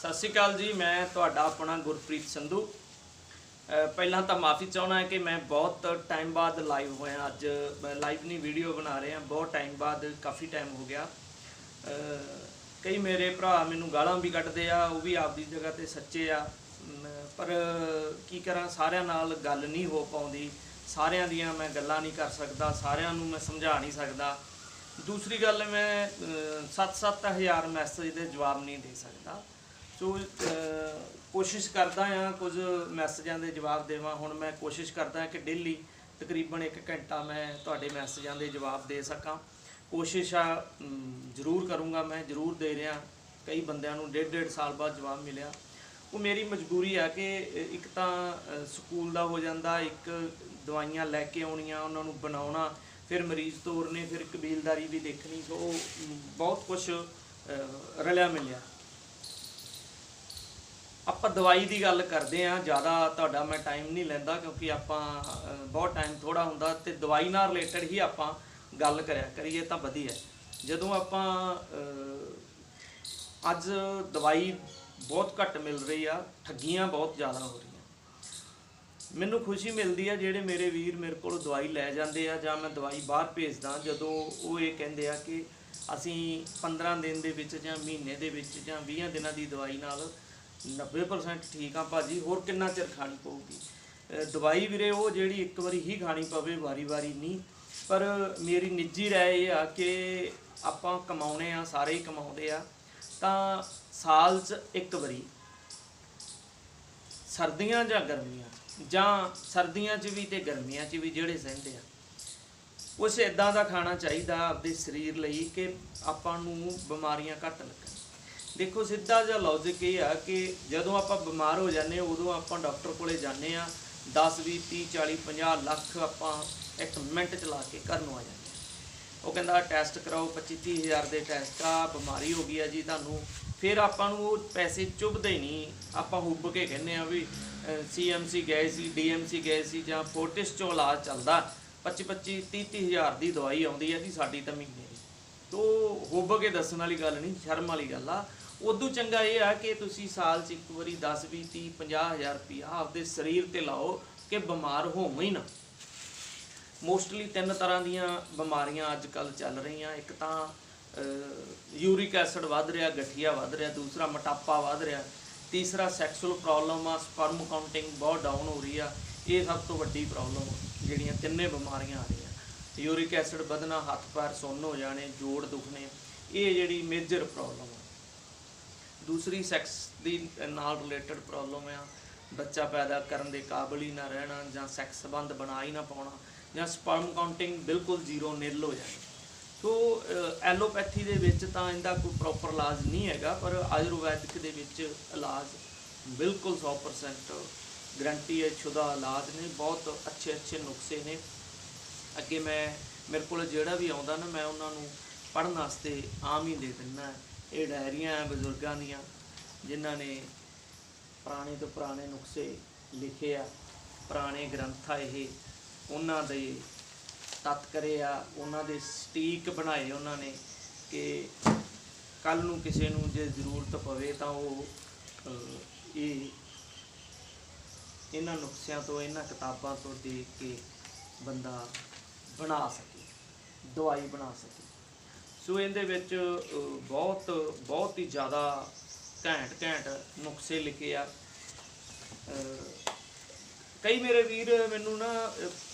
ਸਤਿ ਸ਼੍ਰੀ ਅਕਾਲ ਜੀ, ਮੈਂ ਤੁਹਾਡਾ ਆਪਣਾ ਗੁਰਪ੍ਰੀਤ ਸੰਧੂ। ਪਹਿਲਾਂ ਤਾਂ ਮਾਫੀ ਚਾਹਣਾ ਕਿ ਮੈਂ ਬਹੁਤ ਟਾਈਮ ਬਾਅਦ ਲਾਈਵ ਹੋਇਆ ਅੱਜ। ਲਾਈਵ ਨਹੀਂ ਵੀਡੀਓ ਬਣਾ ਰਹੇ। ਹਾਂ ਬਹੁਤ ਟਾਈਮ ਬਾਅਦ, ਕਾਫੀ ਟਾਈਮ ਹੋ ਗਿਆ। ਕਈ ਮੇਰੇ ਭਰਾ ਮੈਨੂੰ ਗਾਲਾਂ ਵੀ ਕੱਢਦੇ ਆ, ਉਹ ਵੀ ਆਪਦੀ ਜਗ੍ਹਾ ਤੇ ਸੱਚੇ ਆ। ਪਰ ਕੀ ਕਰਾਂ, ਸਾਰਿਆਂ ਨਾਲ ਗੱਲ ਨਹੀਂ ਹੋ ਪਾਉਂਦੀ। ਸਾਰਿਆਂ ਦੀਆਂ ਮੈਂ ਗੱਲਾਂ ਨਹੀਂ ਕਰ ਸਕਦਾ, ਸਾਰਿਆਂ ਨੂੰ ਮੈਂ ਸਮਝਾ ਨਹੀਂ ਸਕਦਾ। ਦੂਸਰੀ ਗੱਲ, ਮੈਂ 7-7000 ਮੈਸੇਜ ਦੇ ਜਵਾਬ ਨਹੀਂ ਦੇ ਸਕਦਾ। ਸੋ ਕੋਸ਼ਿਸ਼ ਕਰਦਾ ਆ ਕੁਝ ਮੈਸੇਜਾਂ ਦੇ ਜਵਾਬ ਦੇਵਾਂ। ਹੁਣ ਮੈਂ ਕੋਸ਼ਿਸ਼ ਕਰਦਾ ਕਿ ਡੇਲੀ ਤਕਰੀਬਨ 1 ਘੰਟਾ ਮੈਂ ਤੁਹਾਡੇ ਮੈਸੇਜਾਂ ਦੇ ਜਵਾਬ ਦੇ ਸਕਾਂ। ਕੋਸ਼ਿਸ਼ ਆ ਜ਼ਰੂਰ ਕਰੂੰਗਾ ਮੈਂ, ਜ਼ਰੂਰ ਦੇ ਰਿਹਾ। ਕਈ ਬੰਦਿਆਂ ਨੂੰ ਡੇਢ ਡੇਢ ਸਾਲ ਬਾਅਦ ਜਵਾਬ ਮਿਲਿਆ। ਉਹ ਮੇਰੀ ਮਜਬੂਰੀ ਆ ਕਿ ਇੱਕ ਤਾਂ ਸਕੂਲ ਦਾ ਹੋ ਜਾਂਦਾ, ਇੱਕ ਦਵਾਈਆਂ ਲੈ ਕੇ ਆਉਣੀਆਂ, ਉਹਨਾਂ ਨੂੰ ਬਣਾਉਣਾ, ਫਿਰ ਮਰੀਜ਼ ਤੋਰਨੇ, ਫਿਰ ਕਬੀਲਦਾਰੀ ਵੀ ਦੇਖਣੀ। ਸੋ ਬਹੁਤ ਕੁਝ ਰਲਿਆ ਮਿਲਿਆ। ਆਪਾਂ ਦਵਾਈ ਦੀ ਗੱਲ ਕਰਦੇ ਆ ਜ਼ਿਆਦਾ ਤੁਹਾਡਾ ਮੈਂ ਟਾਈਮ ਨਹੀਂ ਲੈਂਦਾ ਕਿਉਂਕਿ ਆਪਾਂ ਬਹੁਤ ਟਾਈਮ ਥੋੜਾ ਹੁੰਦਾ ਤੇ ਦਵਾਈ ਨਾਲ ਰਿਲੇਟਡ ਹੀ ਆਪਾਂ ਗੱਲ ਕਰਿਆ ਕਰੀਏ ਤਾਂ ਵਧੀਆ। ਜਦੋਂ ਆਪਾਂ ਅੱਜ ਦਵਾਈ ਬਹੁਤ ਘੱਟ ਮਿਲ ਰਹੀ ਆ, ਠੱਗੀਆਂ ਬਹੁਤ ਜ਼ਿਆਦਾ ਹੋ ਰਹੀਆਂ। ਮੈਨੂੰ ਖੁਸ਼ੀ ਮਿਲਦੀ ਆ ਜਿਹੜੇ ਮੇਰੇ ਵੀਰ ਮੇਰੇ ਕੋਲ ਦਵਾਈ ਲੈ ਜਾਂਦੇ ਆ ਜਾਂ ਮੈਂ ਦਵਾਈ ਬਾਹਰ ਭੇਜਦਾ ਜਦੋਂ ਉਹ ਇਹ ਕਹਿੰਦੇ ਆ ਕਿ ਅਸੀਂ 15 ਦਿਨ ਦੇ ਵਿੱਚ ਜਾਂ ਮਹੀਨੇ ਦੇ ਵਿੱਚ ਜਾਂ 20 ਦਿਨਾਂ ਦੀ ਦਵਾਈ ਨਾਲ 90% ਠੀਕ ਆ ਭਾਜੀ, ਹੋਰ ਕਿੰਨਾ ਚਿਰ ਖਾਣੀ ਪਊਗੀ? ਦਵਾਈ ਵੀਰੇ, ਉਹ ਜਿਹੜੀ ਇੱਕ ਵਾਰੀ ਹੀ ਖਾਣੀ ਪਵੇ, ਵਾਰੀ-ਵਾਰੀ ਨਹੀਂ। ਪਰ ਮੇਰੀ ਨਿੱਜੀ ਰਾਏ ਇਹ ਆ ਕਿ ਆਪਾਂ ਕਮਾਉਣੇ ਆ, ਸਾਰੇ ਹੀ ਕਮਾਉਂਦੇ ਆ, ਤਾਂ ਸਾਲ 'ਚ ਇੱਕ ਵਾਰੀ। ਸਰਦੀਆਂ ਜਾਂ ਗਰਮੀਆਂ? ਜਾਂ ਸਰਦੀਆਂ 'ਚ ਵੀ ਤੇ ਗਰਮੀਆਂ 'ਚ ਵੀ ਜਿਹੜੇ ਸਹਿੰਦੇ ਆ। ਉਸ ਇਦਾਂ ਦਾ ਖਾਣਾ ਚਾਹੀਦਾ ਆਪਦੇ ਸਰੀਰ ਲਈ ਕਿ ਆਪਾਂ ਨੂੰ ਬਿਮਾਰੀਆਂ ਘੱਟ ਲੱਗਣ। ਦੇਖੋ ਸਿੱਧਾ ਜਿਹਾ ਲੌਜੀਕ ਇਹ ਆ ਕਿ ਜਦੋਂ ਆਪਾਂ ਬਿਮਾਰ ਹੋ ਜਾਂਦੇ ਹਾਂ, ਉਦੋਂ ਆਪਾਂ ਡਾਕਟਰ ਕੋਲੇ ਜਾਂਦੇ ਆ 10 20 30 40 50 ਲੱਖ ਆਪਾਂ ਇੱਕ ਮਿੰਟ ਚਲਾ ਕੇ ਘਰ ਨੂੰ ਆ ਜਾਂਦੇ ਹਾਂ। ਉਹ ਕਹਿੰਦਾ ਟੈਸਟ ਕਰਾਓ 25 30 ਹਜ਼ਾਰ ਦੇ ਟੈਸਟ ਆ, ਬਿਮਾਰੀ ਹੋ ਗਈ ਆ ਜੀ ਤੁਹਾਨੂੰ। ਫਿਰ ਆਪਾਂ ਨੂੰ ਉਹ ਪੈਸੇ ਚੁੱਭਦੇ ਨਹੀਂ। ਆਪਾਂ ਹੁੱਬ ਕੇ ਕਹਿੰਦੇ ਆ ਵੀ ਸੀਐਮਸੀ ਗਏ ਸੀ ਡੀਐਮਸੀ ਗਏ ਸੀ ਜਾਂ ਫੋਰਟਿਸ ਚੋਂ ਇਲਾਜ ਚੱਲਦਾ। 25 25 30 30 ਹਜ਼ਾਰ ਦੀ ਦਵਾਈ ਆਉਂਦੀ ਹੈ ਜੀ ਸਾਡੀ ਤਾਂ ਮਹੀਨੇ ਦੀ। ਤੋ, ਹੁੱਬ ਕੇ ਦੱਸਣ ਵਾਲੀ ਗੱਲ ਨਹੀਂ, ਸ਼ਰਮ ਵਾਲੀ ਗੱਲ ਆ। ਉਦੋਂ ਚੰਗਾ ਇਹ ਆ ਕਿ ਤੁਸੀਂ ਸਾਲ 'ਚ ਇੱਕ ਵਾਰੀ 10 20 30 50 ਹਜ਼ਾਰ ਰੁਪਇਆ ਆਪਦੇ ਸਰੀਰ ਤੇ ਲਾਓ ਕਿ ਬਿਮਾਰ ਹੋਵੋ ਹੀ ਨਾ। ਮੋਸਟਲੀ ਤਿੰਨ ਤਰ੍ਹਾਂ ਦੀਆਂ ਬਿਮਾਰੀਆਂ ਅੱਜ ਕੱਲ ਚੱਲ ਰਹੀਆਂ। ਇੱਕ ਤਾਂ ਯੂਰਿਕ ਐਸਿਡ ਵੱਧ ਰਿਹਾ, ਗਠੀਆ ਵੱਧ ਰਿਹਾ, ਦੂਸਰਾ ਮੋਟਾਪਾ ਵੱਧ ਰਿਹਾ, ਤੀਸਰਾ ਸੈਕਸੁਅਲ ਪ੍ਰੋਬਲਮ ਆ ਸਪਰਮ ਕਾਊਂਟਿੰਗ ਬਹੁਤ ਡਾਊਨ ਹੋ ਰਹੀ ਆ। ਇਹ ਸਭ ਤੋਂ ਵੱਡੀ ਪ੍ਰੋਬਲਮ ਜਿਹੜੀਆਂ ਤਿੰਨੇ ਬਿਮਾਰੀਆਂ ਆ ਰਹੀਆਂ। ਯੂਰਿਕ ਐਸਿਡ ਵਧਣਾ ਹੱਥ ਪੈਰ ਸੁੰਨ ਹੋ ਜਾਣੇ, ਜੋੜ ਦੁਖਣੇ, ਇਹ ਜਿਹੜੀ ਮੇਜਰ ਪ੍ਰੋਬਲਮ ਆ। ਦੂਸਰੀ ਸੈਕਸ ਦੀ ਨਾਲ ਰਿਲੇਟਡ ਪ੍ਰੋਬਲਮ ਆ। ਬੱਚਾ ਪੈਦਾ ਕਰਨ ਦੇ ਕਾਬਿਲ ਹੀ ਨਾ ਰਹਿਣਾ ਜਾਂ ਸੈਕਸ ਸੰਬੰਧ ਬਣਾ ਹੀ ਨਾ ਪਾਉਣਾ ਜਾਂ ਸਪਰਮ ਕਾਊਂਟਿੰਗ ਬਿਲਕੁਲ ਜ਼ੀਰੋ ਨਿਲ ਹੋ ਜਾਣੀ। ਸੋ ਐਲੋਪੈਥੀ ਦੇ ਵਿੱਚ ਤਾਂ ਇਹਦਾ ਕੋਈ ਪ੍ਰੋਪਰ ਇਲਾਜ ਨਹੀਂ ਹੈਗਾ, ਪਰ ਆਯੁਰਵੈਦਿਕ ਦੇ ਵਿੱਚ ਇਲਾਜ ਬਿਲਕੁਲ 100% ਗਰੰਟੀ ਹੈ ਸ਼ੁਦਾ ਇਲਾਜ ਨੇ, ਬਹੁਤ ਅੱਛੇ ਅੱਛੇ ਨੁਸਖੇ ਨੇ। ਅੱਗੇ ਮੈਂ, ਮੇਰੇ ਕੋਲ ਜਿਹੜਾ ਵੀ ਆਉਂਦਾ ਨਾ, ਮੈਂ ਉਹਨਾਂ ਨੂੰ ਪੜ੍ਹਨ ਵਾਸਤੇ ਆਮ ਹੀ ਦੇ ਦਿੰਦਾ। ਇਹ ਡਾਇਰੀਆਂ ਹੈ ਬਜ਼ੁਰਗਾਂ ਦੀਆਂ, ਜਿਨ੍ਹਾਂ ਨੇ ਪੁਰਾਣੇ ਤੋਂ ਪੁਰਾਣੇ ਨੁਸਖੇ ਲਿਖੇ ਆ, ਪੁਰਾਣੇ ਗ੍ਰੰਥ ਆ ਇਹ, ਉਹਨਾਂ ਦੇ ਤਤਕਰੇ ਆ, ਉਹਨਾਂ ਦੇ ਸਟੀਕ ਬਣਾਏ ਉਹਨਾਂ ਨੇ ਕਿ ਕੱਲ ਨੂੰ ਕਿਸੇ ਨੂੰ ਜੇ ਜ਼ਰੂਰਤ ਪਵੇ ਤਾਂ ਉਹ ਇਹ ਇਹਨਾਂ ਨੁਸਖਿਆਂ ਤੋਂ, ਇਹਨਾਂ ਕਿਤਾਬਾਂ ਤੋਂ ਦੇਖ ਕੇ ਬੰਦਾ ਬਣਾ ਸਕੇ, ਦਵਾਈ ਬਣਾ ਸਕੇ। ਸੋ ਇਹਦੇ ਵਿੱਚ ਬਹੁਤ ਬਹੁਤ ਹੀ ਜ਼ਿਆਦਾ ਘੈਂਟ ਘੈਂਟ ਨੁਕਸੇ ਲਿਖੇ ਆ। ਕਈ ਮੇਰੇ ਵੀਰ ਮੈਨੂੰ ਨਾ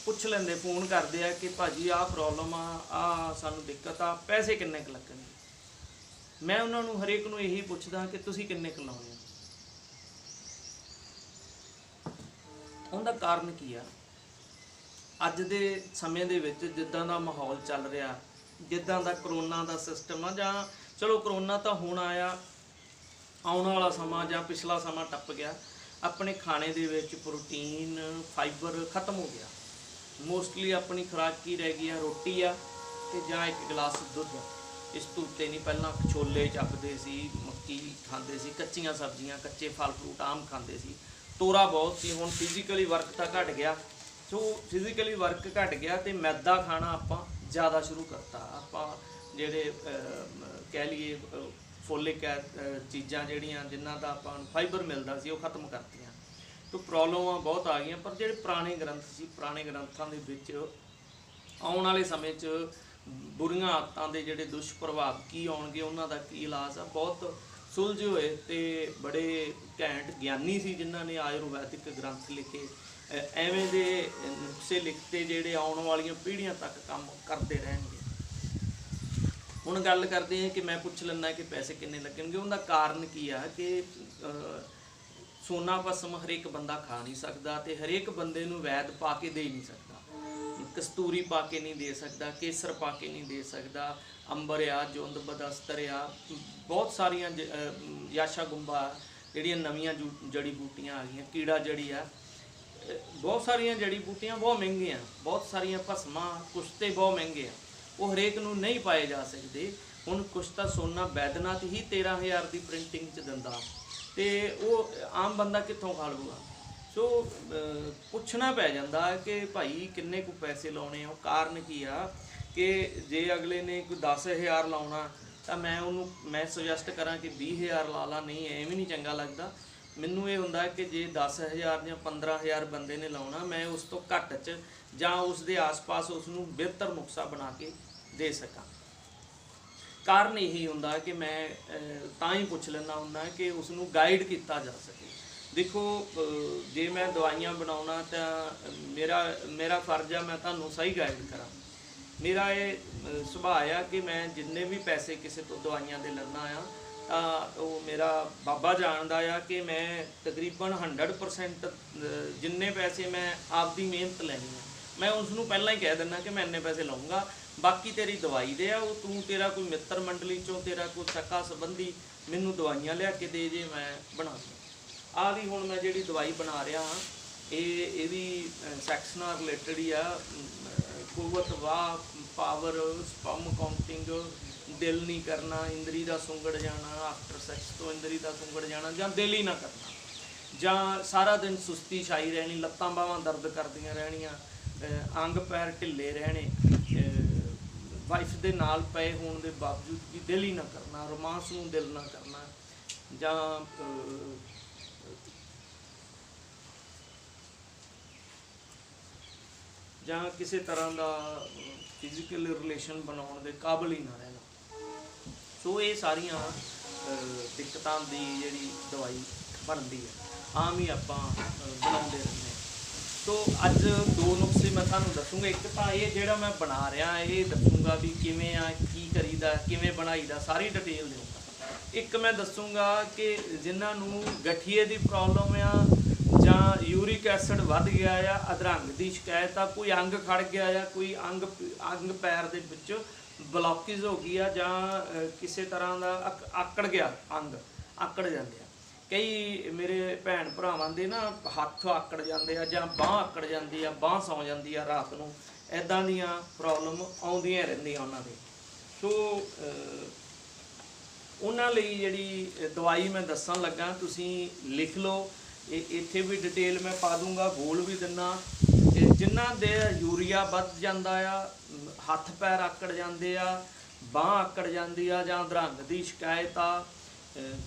ਪੁੱਛ ਲੈਂਦੇ, ਫੋਨ ਕਰਦੇ ਆ ਕਿ ਭਾਜੀ ਆਹ ਪ੍ਰੋਬਲਮ ਆ ਆ ਸਾਨੂੰ ਦਿੱਕਤ ਆ, ਪੈਸੇ ਕਿੰਨੇ ਕੁ ਲੱਗਣਗੇ? ਮੈਂ ਉਹਨਾਂ ਨੂੰ ਹਰੇਕ ਨੂੰ ਇਹੀ ਪੁੱਛਦਾ ਕਿ ਤੁਸੀਂ ਕਿੰਨੇ ਕੁ ਲਾਉਣੇ ਹੋ ਉਹਦਾ ਕਾਰਨ ਕੀ ਆ? ਅੱਜ ਦੇ ਸਮੇਂ ਦੇ ਵਿੱਚ ਜਿੱਦਾਂ ਦਾ ਮਾਹੌਲ ਚੱਲ ਰਿਹਾ ਜਿੱਦਾਂ ਦਾ ਕਰੋਨਾ ਦਾ ਸਿਸਟਮ ਆ ਜਾਂ ਚਲੋ ਕਰੋਨਾ ਤਾਂ ਹੁਣ ਆਇਆ, ਆਉਣ ਵਾਲਾ ਸਮਾਂ ਜਾਂ ਪਿਛਲਾ ਸਮਾਂ ਟੱਪ ਗਿਆ, ਆਪਣੇ ਖਾਣੇ ਦੇ ਵਿੱਚ ਪ੍ਰੋਟੀਨ, ਫਾਈਬਰ ਖਤਮ ਹੋ ਗਿਆ। ਮੋਸਟਲੀ ਆਪਣੀ ਖੁਰਾਕ ਕੀ ਰਹਿ ਗਈ ਆ, ਰੋਟੀ ਆ ਤੇ ਜਾਂ ਇੱਕ ਗਲਾਸ ਦੁੱਧ ਇਸ ਤੋਂ ਉੱਤੇ ਨਹੀਂ, ਪਹਿਲਾਂ ਛੋਲੇ ਚੱਬਦੇ ਸੀ, ਮੱਕੀ ਖਾਂਦੇ ਸੀ, ਕੱਚੀਆਂ ਸਬਜ਼ੀਆਂ, ਕੱਚੇ ਫਲ ਫਰੂਟ ਆਮ ਖਾਂਦੇ ਸੀ। ਤੋਰਾ ਬਹੁਤ ਸੀ, ਹੁਣ ਫਿਜ਼ੀਕਲੀ ਵਰਕ ਤਾਂ ਘਟ ਗਿਆ। ਸੋ ਫਿਜ਼ੀਕਲੀ ਵਰਕ ਘਟ ਗਿਆ ਤੇ ਮੈਦਾ ਖਾਣਾ ਆਪਾਂ ਜ਼ਿਆਦਾ ਸ਼ੁਰੂ ਕਰਤਾ। ਆਪਾਂ ਜਿਹੜੇ ਕਹਿ ਲਈਏ ਅਹ, ਫੋਲਿਕ ਚੀਜ਼ਾਂ ਜਿਹੜੀਆਂ ਜਿਨ੍ਹਾਂ ਦਾ ਆਪਾਂ ਨੂੰ ਫਾਈਬਰ ਮਿਲਦਾ ਸੀ ਉਹ ਖਤਮ ਕਰਤੀਆਂ। ਤੋਂ ਪ੍ਰੋਬਲਮਾਂ ਬਹੁਤ ਆ ਗਈਆਂ ਪਰ ਜਿਹੜੇ ਪੁਰਾਣੇ ਗ੍ਰੰਥ ਸੀ ਪੁਰਾਣੇ ਗ੍ਰੰਥਾਂ ਦੇ ਵਿੱਚ ਆਉਣ ਵਾਲੇ ਸਮੇਂ 'ਚ ਬੁਰੀਆਂ ਆਦਤਾਂ ਦੇ ਜਿਹੜੇ ਦੁਸ਼ਪ੍ਰਭਾਵ ਕੀ ਆਉਣਗੇ ਉਹਨਾਂ ਦਾ ਕੀ ਇਲਾਜ ਆ ਬਹੁਤ ਸੁਲਝੇ ਹੋਏ ਤੇ ਬੜੇ ਘੈਂਟ ਗਿਆਨੀ ਸੀ ਜਿਨ੍ਹਾਂ ਨੇ ਆਯੁਰਵੈਦਿਕ ਗ੍ਰੰਥ ਲਿਖੇ। ਐਵੇਂ ਦੇ ਨੁਕਸੇ ਲਿਖਤੇ ਜਿਹੜੇ ਆਉਣ ਵਾਲੀਆਂ ਪੀੜ੍ਹੀਆਂ ਤੱਕ ਕੰਮ ਕਰਦੇ ਰਹਿਣਗੇ। ਹੁਣ ਗੱਲ ਕਰਦੇ ਹਾਂ ਕਿ ਮੈਂ ਪੁੱਛ ਲੈਣਾ ਕਿ ਪੈਸੇ ਕਿੰਨੇ ਲੱਗਣਗੇ। ਉਹਦਾ ਕਾਰਨ ਕੀ ਆ ਕਿ ਸੋਨਾ ਭਸਮ ਹਰੇਕ ਬੰਦਾ ਖਾ ਨਹੀਂ ਸਕਦਾ ਤੇ ਹਰੇਕ ਬੰਦੇ ਨੂੰ ਵੈਦ ਪਾ ਕੇ ਦੇ ਹੀ ਨਹੀਂ ਸਕਦਾ। ਕਸਤੂਰੀ ਪਾ ਕੇ ਨਹੀਂ ਦੇ ਸਕਦਾ, ਕੇਸਰ ਪਾ ਕੇ ਨਹੀਂ ਦੇ ਸਕਦਾ, ਅੰਬਰ ਆ, ਜੁੰਦ ਬਦਸਤਰ ਆ, ਬਹੁਤ ਸਾਰੀਆਂ ਜ- ਯਾਸ਼ਾ ਗੁੰਬਾ ਜਿਹੜੀਆਂ ਨਵੀਆਂ ਜੂ- ਜੜੀ ਬੂਟੀਆਂ ਆ ਗਈਆਂ, ਕੀੜਾ ਜੜੀ ਆ। ਬਹੁਤ ਸਾਰੀਆਂ ਜੜੀ ਬੂਟੀਆਂ ਬਹੁਤ ਮਹਿੰਗੀਆਂ, ਬਹੁਤ ਸਾਰੀਆਂ ਭਸਮਾਂ ਕੁਸ਼ਤੇ ਬਹੁਤ ਮਹਿੰਗੇ ਆ ਉਹ ਹਰੇਕ ਨੂੰ ਨਹੀਂ ਪਾਏ ਜਾ ਸਕਦੇ। ਹੁਣ ਕੁਸ਼ਤਾ ਸੋਨਾ ਬੈਦਨਾਥ ਹੀ 13000 ਦੀ ਪ੍ਰਿੰਟਿੰਗ ਚ ਦਿੰਦਾ। ਤੇ ਉਹ ਆਮ ਬੰਦਾ ਕਿੱਥੋਂ ਖਾ ਲੂਗਾ ਸੋ ਪੁੱਛਣਾ ਪੈ ਜਾਂਦਾ ਕਿ ਭਾਈ ਕਿੰਨੇ ਕੁ ਪੈਸੇ ਲਾਉਣੇ ਆ? ਉਹ ਕਾਰਨ ਕੀ ਆ ਕਿ ਜੇ ਅਗਲੇ ਨੇ ਕੋਈ 10000 ਲਾਉਣਾ, ਤਾਂ ਮੈਂ ਉਹਨੂੰ, ਮੈਂ ਸੁਜੈਸਟ ਕਰਾਂ ਕਿ 20000 ਲਾ ਲਾ, ਨਹੀਂ, ਐਵੇਂ ਨਹੀਂ ਚੰਗਾ ਲੱਗਦਾ। ਮੈਨੂੰ ਇਹ ਹੁੰਦਾ ਕਿ ਜੇ 10000 ਜਾਂ 15000 ਬੰਦੇ ਨੇ ਲਾਉਣਾ, ਮੈਂ ਉਸ ਤੋਂ ਘੱਟ ਚ ਜਾਂ ਉਸ ਦੇ ਆਸ-ਪਾਸ ਉਸ ਨੂੰ ਬਿਹਤਰ ਨੁਕਸਾ ਬਣਾ ਕੇ ਦੇ ਸਕਾਂ। ਕਾਰਨ ਇਹੀ ਹੁੰਦਾ ਕਿ ਮੈਂ ਤਾਂ ਹੀ ਪੁੱਛ ਲੈਣਾ ਹੁੰਦਾ ਕਿ ਉਸ ਨੂੰ ਗਾਈਡ ਕੀਤਾ ਜਾ ਸਕੇ। ਦੇਖੋ ਜੇ ਮੈਂ ਦਵਾਈਆਂ ਬਣਾਉਣਾ ਤਾਂ ਮੇਰਾ ਮੇਰਾ ਫਰਜ਼ ਆ, ਮੈਂ ਤੁਹਾਨੂੰ ਸਹੀ ਗਾਈਡ ਕਰਾਂ। ਮੇਰਾ ਇਹ ਸੁਭਾਅ ਆ ਕਿ ਮੈਂ ਜਿੰਨੇ ਵੀ ਪੈਸੇ ਕਿਸੇ ਤੋਂ ਦਵਾਈਆਂ ਦੇ ਲੈਣਾ ਆ ਉਹ ਮੇਰਾ ਬਾਬਾ ਜਾਣਦਾ ਆ ਕਿ ਮੈਂ ਤਕਰੀਬਨ 100% ਜਿੰਨੇ ਪੈਸੇ ਮੈਂ ਆਪਦੀ ਮਿਹਨਤ ਲੈਣੀ ਆ। ਮੈਂ ਉਸ ਨੂੰ ਪਹਿਲਾਂ ਹੀ ਕਹਿ ਦਿੰਦਾ ਕਿ ਮੈਂ ਇੰਨੇ ਪੈਸੇ ਲਵਾਂਗਾ ਬਾਕੀ ਤੇਰੀ ਦਵਾਈ ਦੇ ਆ ਉਹ ਤੂੰ ਤੇਰਾ ਕੋਈ ਮਿੱਤਰ ਮੰਡਲੀ ਚੋਂ ਤੇਰਾ ਕੋਈ ਸਕਾ ਸੰਬੰਧੀ ਮੈਨੂੰ ਦਵਾਈਆਂ ਲਿਆ ਕੇ ਦੇ ਜੇ ਮੈਂ ਬਣਾ ਦੂੰ। ਆ ਵੀ ਹੁਣ ਮੈਂ ਜਿਹੜੀ ਦਵਾਈ ਬਣਾ ਰਿਹਾ ਹਾਂ ਇਹ ਇਹਦੀ ਵੀ ਸੈਕਸ ਨਾਲ ਰਿਲੇਟਡ ਹੀ ਆ। ਅਮ, ਕੁਵਤ ਵਾ ਪਾਵਰ ਸਪਮ ਕਾਊਂਟਿੰਗ ਦਿਲ ਨਹੀਂ ਕਰਨਾ, ਇੰਦਰੀ ਦਾ ਸੁੰਗੜ ਜਾਣਾ ਆਫਟਰ ਸੈਕਸ ਤੋਂ ਇੰਦਰੀ ਦਾ ਸੁੰਗੜ ਜਾਣਾ ਜਾਂ ਦਿਲ ਹੀ ਨਾ ਕਰਨਾ। ਜਾਂ ਸਾਰਾ ਦਿਨ ਸੁਸਤੀ ਛਾਈ ਰਹਿਣੀ, ਲੱਤਾਂ ਬਾਹਾਂ ਦਰਦ ਕਰਦੀਆਂ ਰਹਿਣੀਆਂ ਅੰਗ ਪੈਰ ਢਿੱਲੇ ਰਹਿਣੇ ਵਾਈਫ ਦੇ ਨਾਲ ਪਏ ਹੋਣ ਦੇ ਬਾਵਜੂਦ ਵੀ ਦਿਲ ਹੀ ਨਾ ਕਰਨਾ ਰੋਮਾਂਸ ਨੂੰ ਦਿਲ ਨਾ ਕਰਨਾ, ਜਾਂ ਜਾਂ ਕਿਸੇ ਤਰ੍ਹਾਂ ਦਾ ਫਿਜ਼ੀਕਲ ਰਿਲੇਸ਼ਨ ਬਣਾਉਣ ਦੇ ਕਾਬਲ ਹੀ ਨਾ ਰਹਿਣਾ। ਸੋ ਇਹ ਸਾਰੀਆਂ ਦਿੱਕਤਾਂ ਦੀ ਜਿਹੜੀ ਦਵਾਈ ਬਣਦੀ ਹੈ, ਆਮ ਹੀ ਆਪਾਂ ਬਣਾਉਂਦੇ ਰਹਿੰਦੇ ਹਾਂ। ਸੋ ਅੱਜ ਦੋ ਨੁਕਸੇ ਮੈਂ ਤੁਹਾਨੂੰ ਦੱਸੂਗਾ। ਇੱਕ ਤਾਂ ਇਹ ਜਿਹੜਾ ਮੈਂ ਬਣਾ ਰਿਹਾ, ਇਹ ਦੱਸੂਗਾ ਵੀ ਕਿਵੇਂ ਆ, ਕੀ ਕਰੀਦਾ, ਕਿਵੇਂ ਬਣਾਈਦਾ, ਸਾਰੀ ਡਿਟੇਲ ਦੇਊਂਗਾ ਇੱਕ ਮੈਂ ਦੱਸੂਗਾ ਕਿ ਜਿਨ੍ਹਾਂ ਨੂੰ ਗਠੀਏ ਦੀ ਪ੍ਰੋਬਲਮ ਆ ਜਾਂ ਯੂਰਿਕ ਐਸਿਡ ਵੱਧ ਗਿਆ ਆ, ਅਧਰੰਗ ਦੀ ਸ਼ਿਕਾਇਤ ਆ, ਕੋਈ ਅੰਗ ਖੜ ਗਿਆ ਆ, ਕੋਈ ਅੰਗ ਅੰਗ ਪੈਰ ਦੇ ਵਿੱਚ ਬਲੌਕੇਜ ਹੋ ਗਈ ਆ ਜਾਂ ਕਿਸੇ ਤਰ੍ਹਾਂ ਦਾ ਆਕ- ਆਕੜ ਗਿਆ ਅੰਗ, ਆਕੜ ਜਾਂਦੇ ਆ। ਕਈ ਮੇਰੇ ਭੈਣ ਭਰਾਵਾਂ ਦੇ ਨਾ ਹੱਥ ਆਕੜ ਜਾਂਦੇ ਆ ਜਾਂ ਬਾਹ ਆਕੜ ਜਾਂਦੀ ਆ, ਬਾਹ ਸੌ ਜਾਂਦੀ ਆ ਰਾਤ ਨੂੰ। ਐਦਾਂ ਦੀਆਂ ਪ੍ਰੋਬਲਮ ਆਉਂਦੀਆਂ ਰਹਿੰਦੀਆਂ ਉਹਨਾਂ ਦੇ। ਸੋ ਉਹਨਾਂ ਲਈ ਜਿਹੜੀ ਦਵਾਈ ਮੈਂ ਦੱਸਣ ਲੱਗਾ, ਤੁਸੀਂ ਲਿਖ ਲਓ। ਇਹ, ਇੱਥੇ ਵੀ ਡਿਟੇਲ ਮੈਂ ਪਾ ਦੂੰਗਾ ਬੋਲ ਵੀ ਦਿੰਨਾ। ਇਹ ਜਿਨ੍ਹਾਂ ਦੇ ਯੂਰੀਆ ਵੱਧ ਜਾਂਦਾ ਆ ਹੱਥ ਪੈਰ ਆਕੜ ਜਾਂਦੇ ਆ, ਬਾਹ ਆਕੜ ਜਾਂਦੀ ਆ ਜਾਂ ਦਰੰਗ ਦੀ ਸ਼ਿਕਾਇਤ ਆ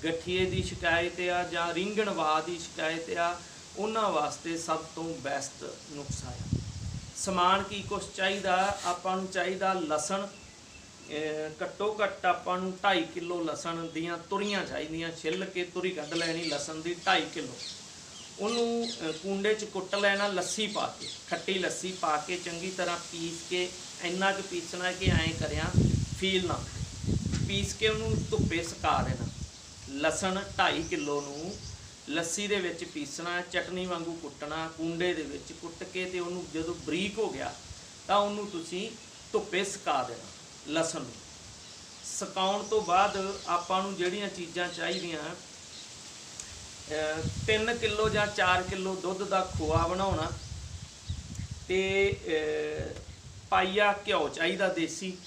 ਗਠੀਏ ਦੀ ਸ਼ਿਕਾਇਤ ਆ ਜਾਂ ਰਿੰਗਣ ਵਾਹ ਦੀ ਸ਼ਿਕਾਇਤ ਆ, ਉਹਨਾਂ ਵਾਸਤੇ ਸਭ ਤੋਂ ਬੈਸਟ ਨੁਕਸਾ ਆ। ਸਮਾਨ ਕੀ ਕੁਛ ਚਾਹੀਦਾ? ਆਪਾਂ ਨੂੰ ਚਾਹੀਦਾ ਲਸਣ। ਘੱਟੋ ਘੱਟ ਆਪਾਂ ਨੂੰ 2.5 ਕਿਲੋ ਲਸਣ ਦੀਆਂ ਤੁਰੀਆਂ ਚਾਹੀਦੀਆਂ। ਛਿੱਲ ਕੇ ਤੁਰੀ ਕੱਢ ਲੈਣੀ ਲਸਣ ਦੀ 2.5 ਕਿਲੋ। ਉਹਨੂੰ ਕੁੰਡੇ 'ਚ ਕੁੱਟ ਲੈਣਾ, ਲੱਸੀ ਪਾ ਕੇ। ਖੱਟੀ ਲੱਸੀ ਪਾ ਕੇ ਚੰਗੀ ਤਰ੍ਹਾਂ ਪੀਸ ਕੇ ਇੰਨਾ ਕੁ ਪੀਸਣਾ ਕਿ ਐਂ ਕਰਿਆ ਫੀਲ ਨਾ ਪੀਸ ਕੇ ਉਹਨੂੰ ਧੁੱਪੇ ਸੁਕਾ ਦੇਣਾ। ਲਸਣ 2.5 ਕਿਲੋ ਨੂੰ ਲੱਸੀ ਦੇ ਵਿੱਚ ਪੀਸਣਾ, ਚਟਨੀ ਵਾਂਗੂ ਕੁੱਟਣਾ, ਕੂੰਡੇ ਦੇ ਵਿੱਚ ਕੁੱਟ ਕੇ ਤੇ ਉਹਨੂੰ ਜਦੋਂ ਬਰੀਕ ਹੋ ਗਿਆ, ਤਾਂ ਉਹਨੂੰ ਤੁਸੀਂ ਧੁੱਪੇ ਸੁਕਾ ਦੇਣਾ, ਲਸਣ ਨੂੰ। ਸੁਕਾਉਣ ਤੋਂ ਬਾਅਦ ਆਪਾਂ ਨੂੰ ਜਿਹੜੀਆਂ ਚੀਜ਼ਾਂ ਚਾਹੀਦੀਆਂ 3 ਕਿਲੋ ਜਾਂ 4 ਕਿਲੋ ਦੁੱਧ ਦਾ ਖੋਆ ਬਣਾਉਣਾ ਤੇ ਪਾਈਆ ਘਿਓ ਚਾਹੀਦਾ ਦੇਸੀ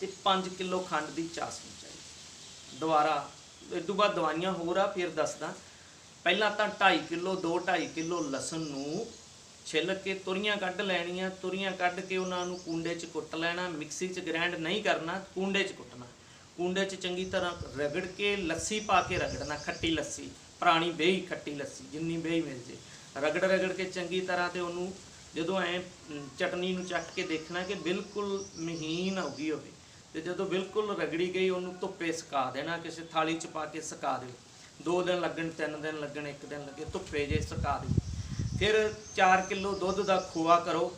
ਤੇ 5 ਕਿਲੋ ਖੰਡ ਦੀ ਚਾਸ਼ਨੀ ਚਾਹੀਦੀ। ਦੁਬਾਰਾ, ਇਸ ਤੋਂ ਬਾਅਦ ਦਵਾਈਆਂ ਹੋਰ ਆ, ਫਿਰ ਦੱਸਦਾ। ਪਹਿਲਾਂ ਤਾਂ 2.5 ਕਿਲੋ 2.5 ਕਿਲੋ ਲਸਣ ਨੂੰ ਛਿੱਲ ਕੇ ਤੁਰੀਆਂ ਕੱਢ ਲੈਣੀਆਂ, ਤੁਰੀਆਂ ਕੱਢ ਕੇ ਉਹਨਾਂ ਨੂੰ ਕੁੰਡੇ 'ਚ ਕੁੱਟ ਲੈਣਾ, ਮਿਕਸੀ 'ਚ ਗ੍ਰਾਈਂਡ ਨਹੀਂ ਕਰਨਾ, ਕੁੰਡੇ 'ਚ ਕੁੱਟਣਾ। ਕੁੰਡੇ 'ਚ ਚੰਗੀ ਤਰ੍ਹਾਂ ਰਗੜ ਕੇ ਲੱਸੀ ਪਾ ਕੇ ਰਗੜਨਾ, ਖੱਟੀ ਲੱਸੀ, ਪੁਰਾਣੀ ਬੇਈ ਖੱਟੀ ਲੱਸੀ, ਜਿੰਨੀ ਬੇਈ ਮਿਲ ਜੇ। ਰਗੜ ਰਗੜ ਕੇ ਚੰਗੀ ਤਰ੍ਹਾਂ ਤੇ ਉਹਨੂੰ ਜਦੋਂ ਐ ਚਟਨੀ ਨੂੰ ਚੱਕ ਕੇ ਦੇਖਣਾ ਕਿ ਬਿਲਕੁਲ ਮਹੀਨ ਹੋ ਗਈ ਹੋਵੇ ਤੇ ਜਦੋਂ ਬਿਲਕੁਲ ਰਗੜੀ ਗਈ, ਉਹਨੂੰ ਧੁੱਪੇ ਸੁਕਾ ਦੇਣਾ, ਕਿਸੇ ਥਾਲੀ 'ਚ ਪਾ ਕੇ ਸੁਕਾ ਦਿਓ। ਦੋ ਦਿਨ ਲੱਗਣ, ਤਿੰਨ ਦਿਨ ਲੱਗਣ, ਇੱਕ ਦਿਨ ਲੱਗੇ, ਧੁੱਪੇ ਜੇ ਸੁਕਾ ਦਿਓ। ਫਿਰ 4 ਕਿਲੋ ਦੁੱਧ ਦਾ ਖੋਆ ਕਰੋ।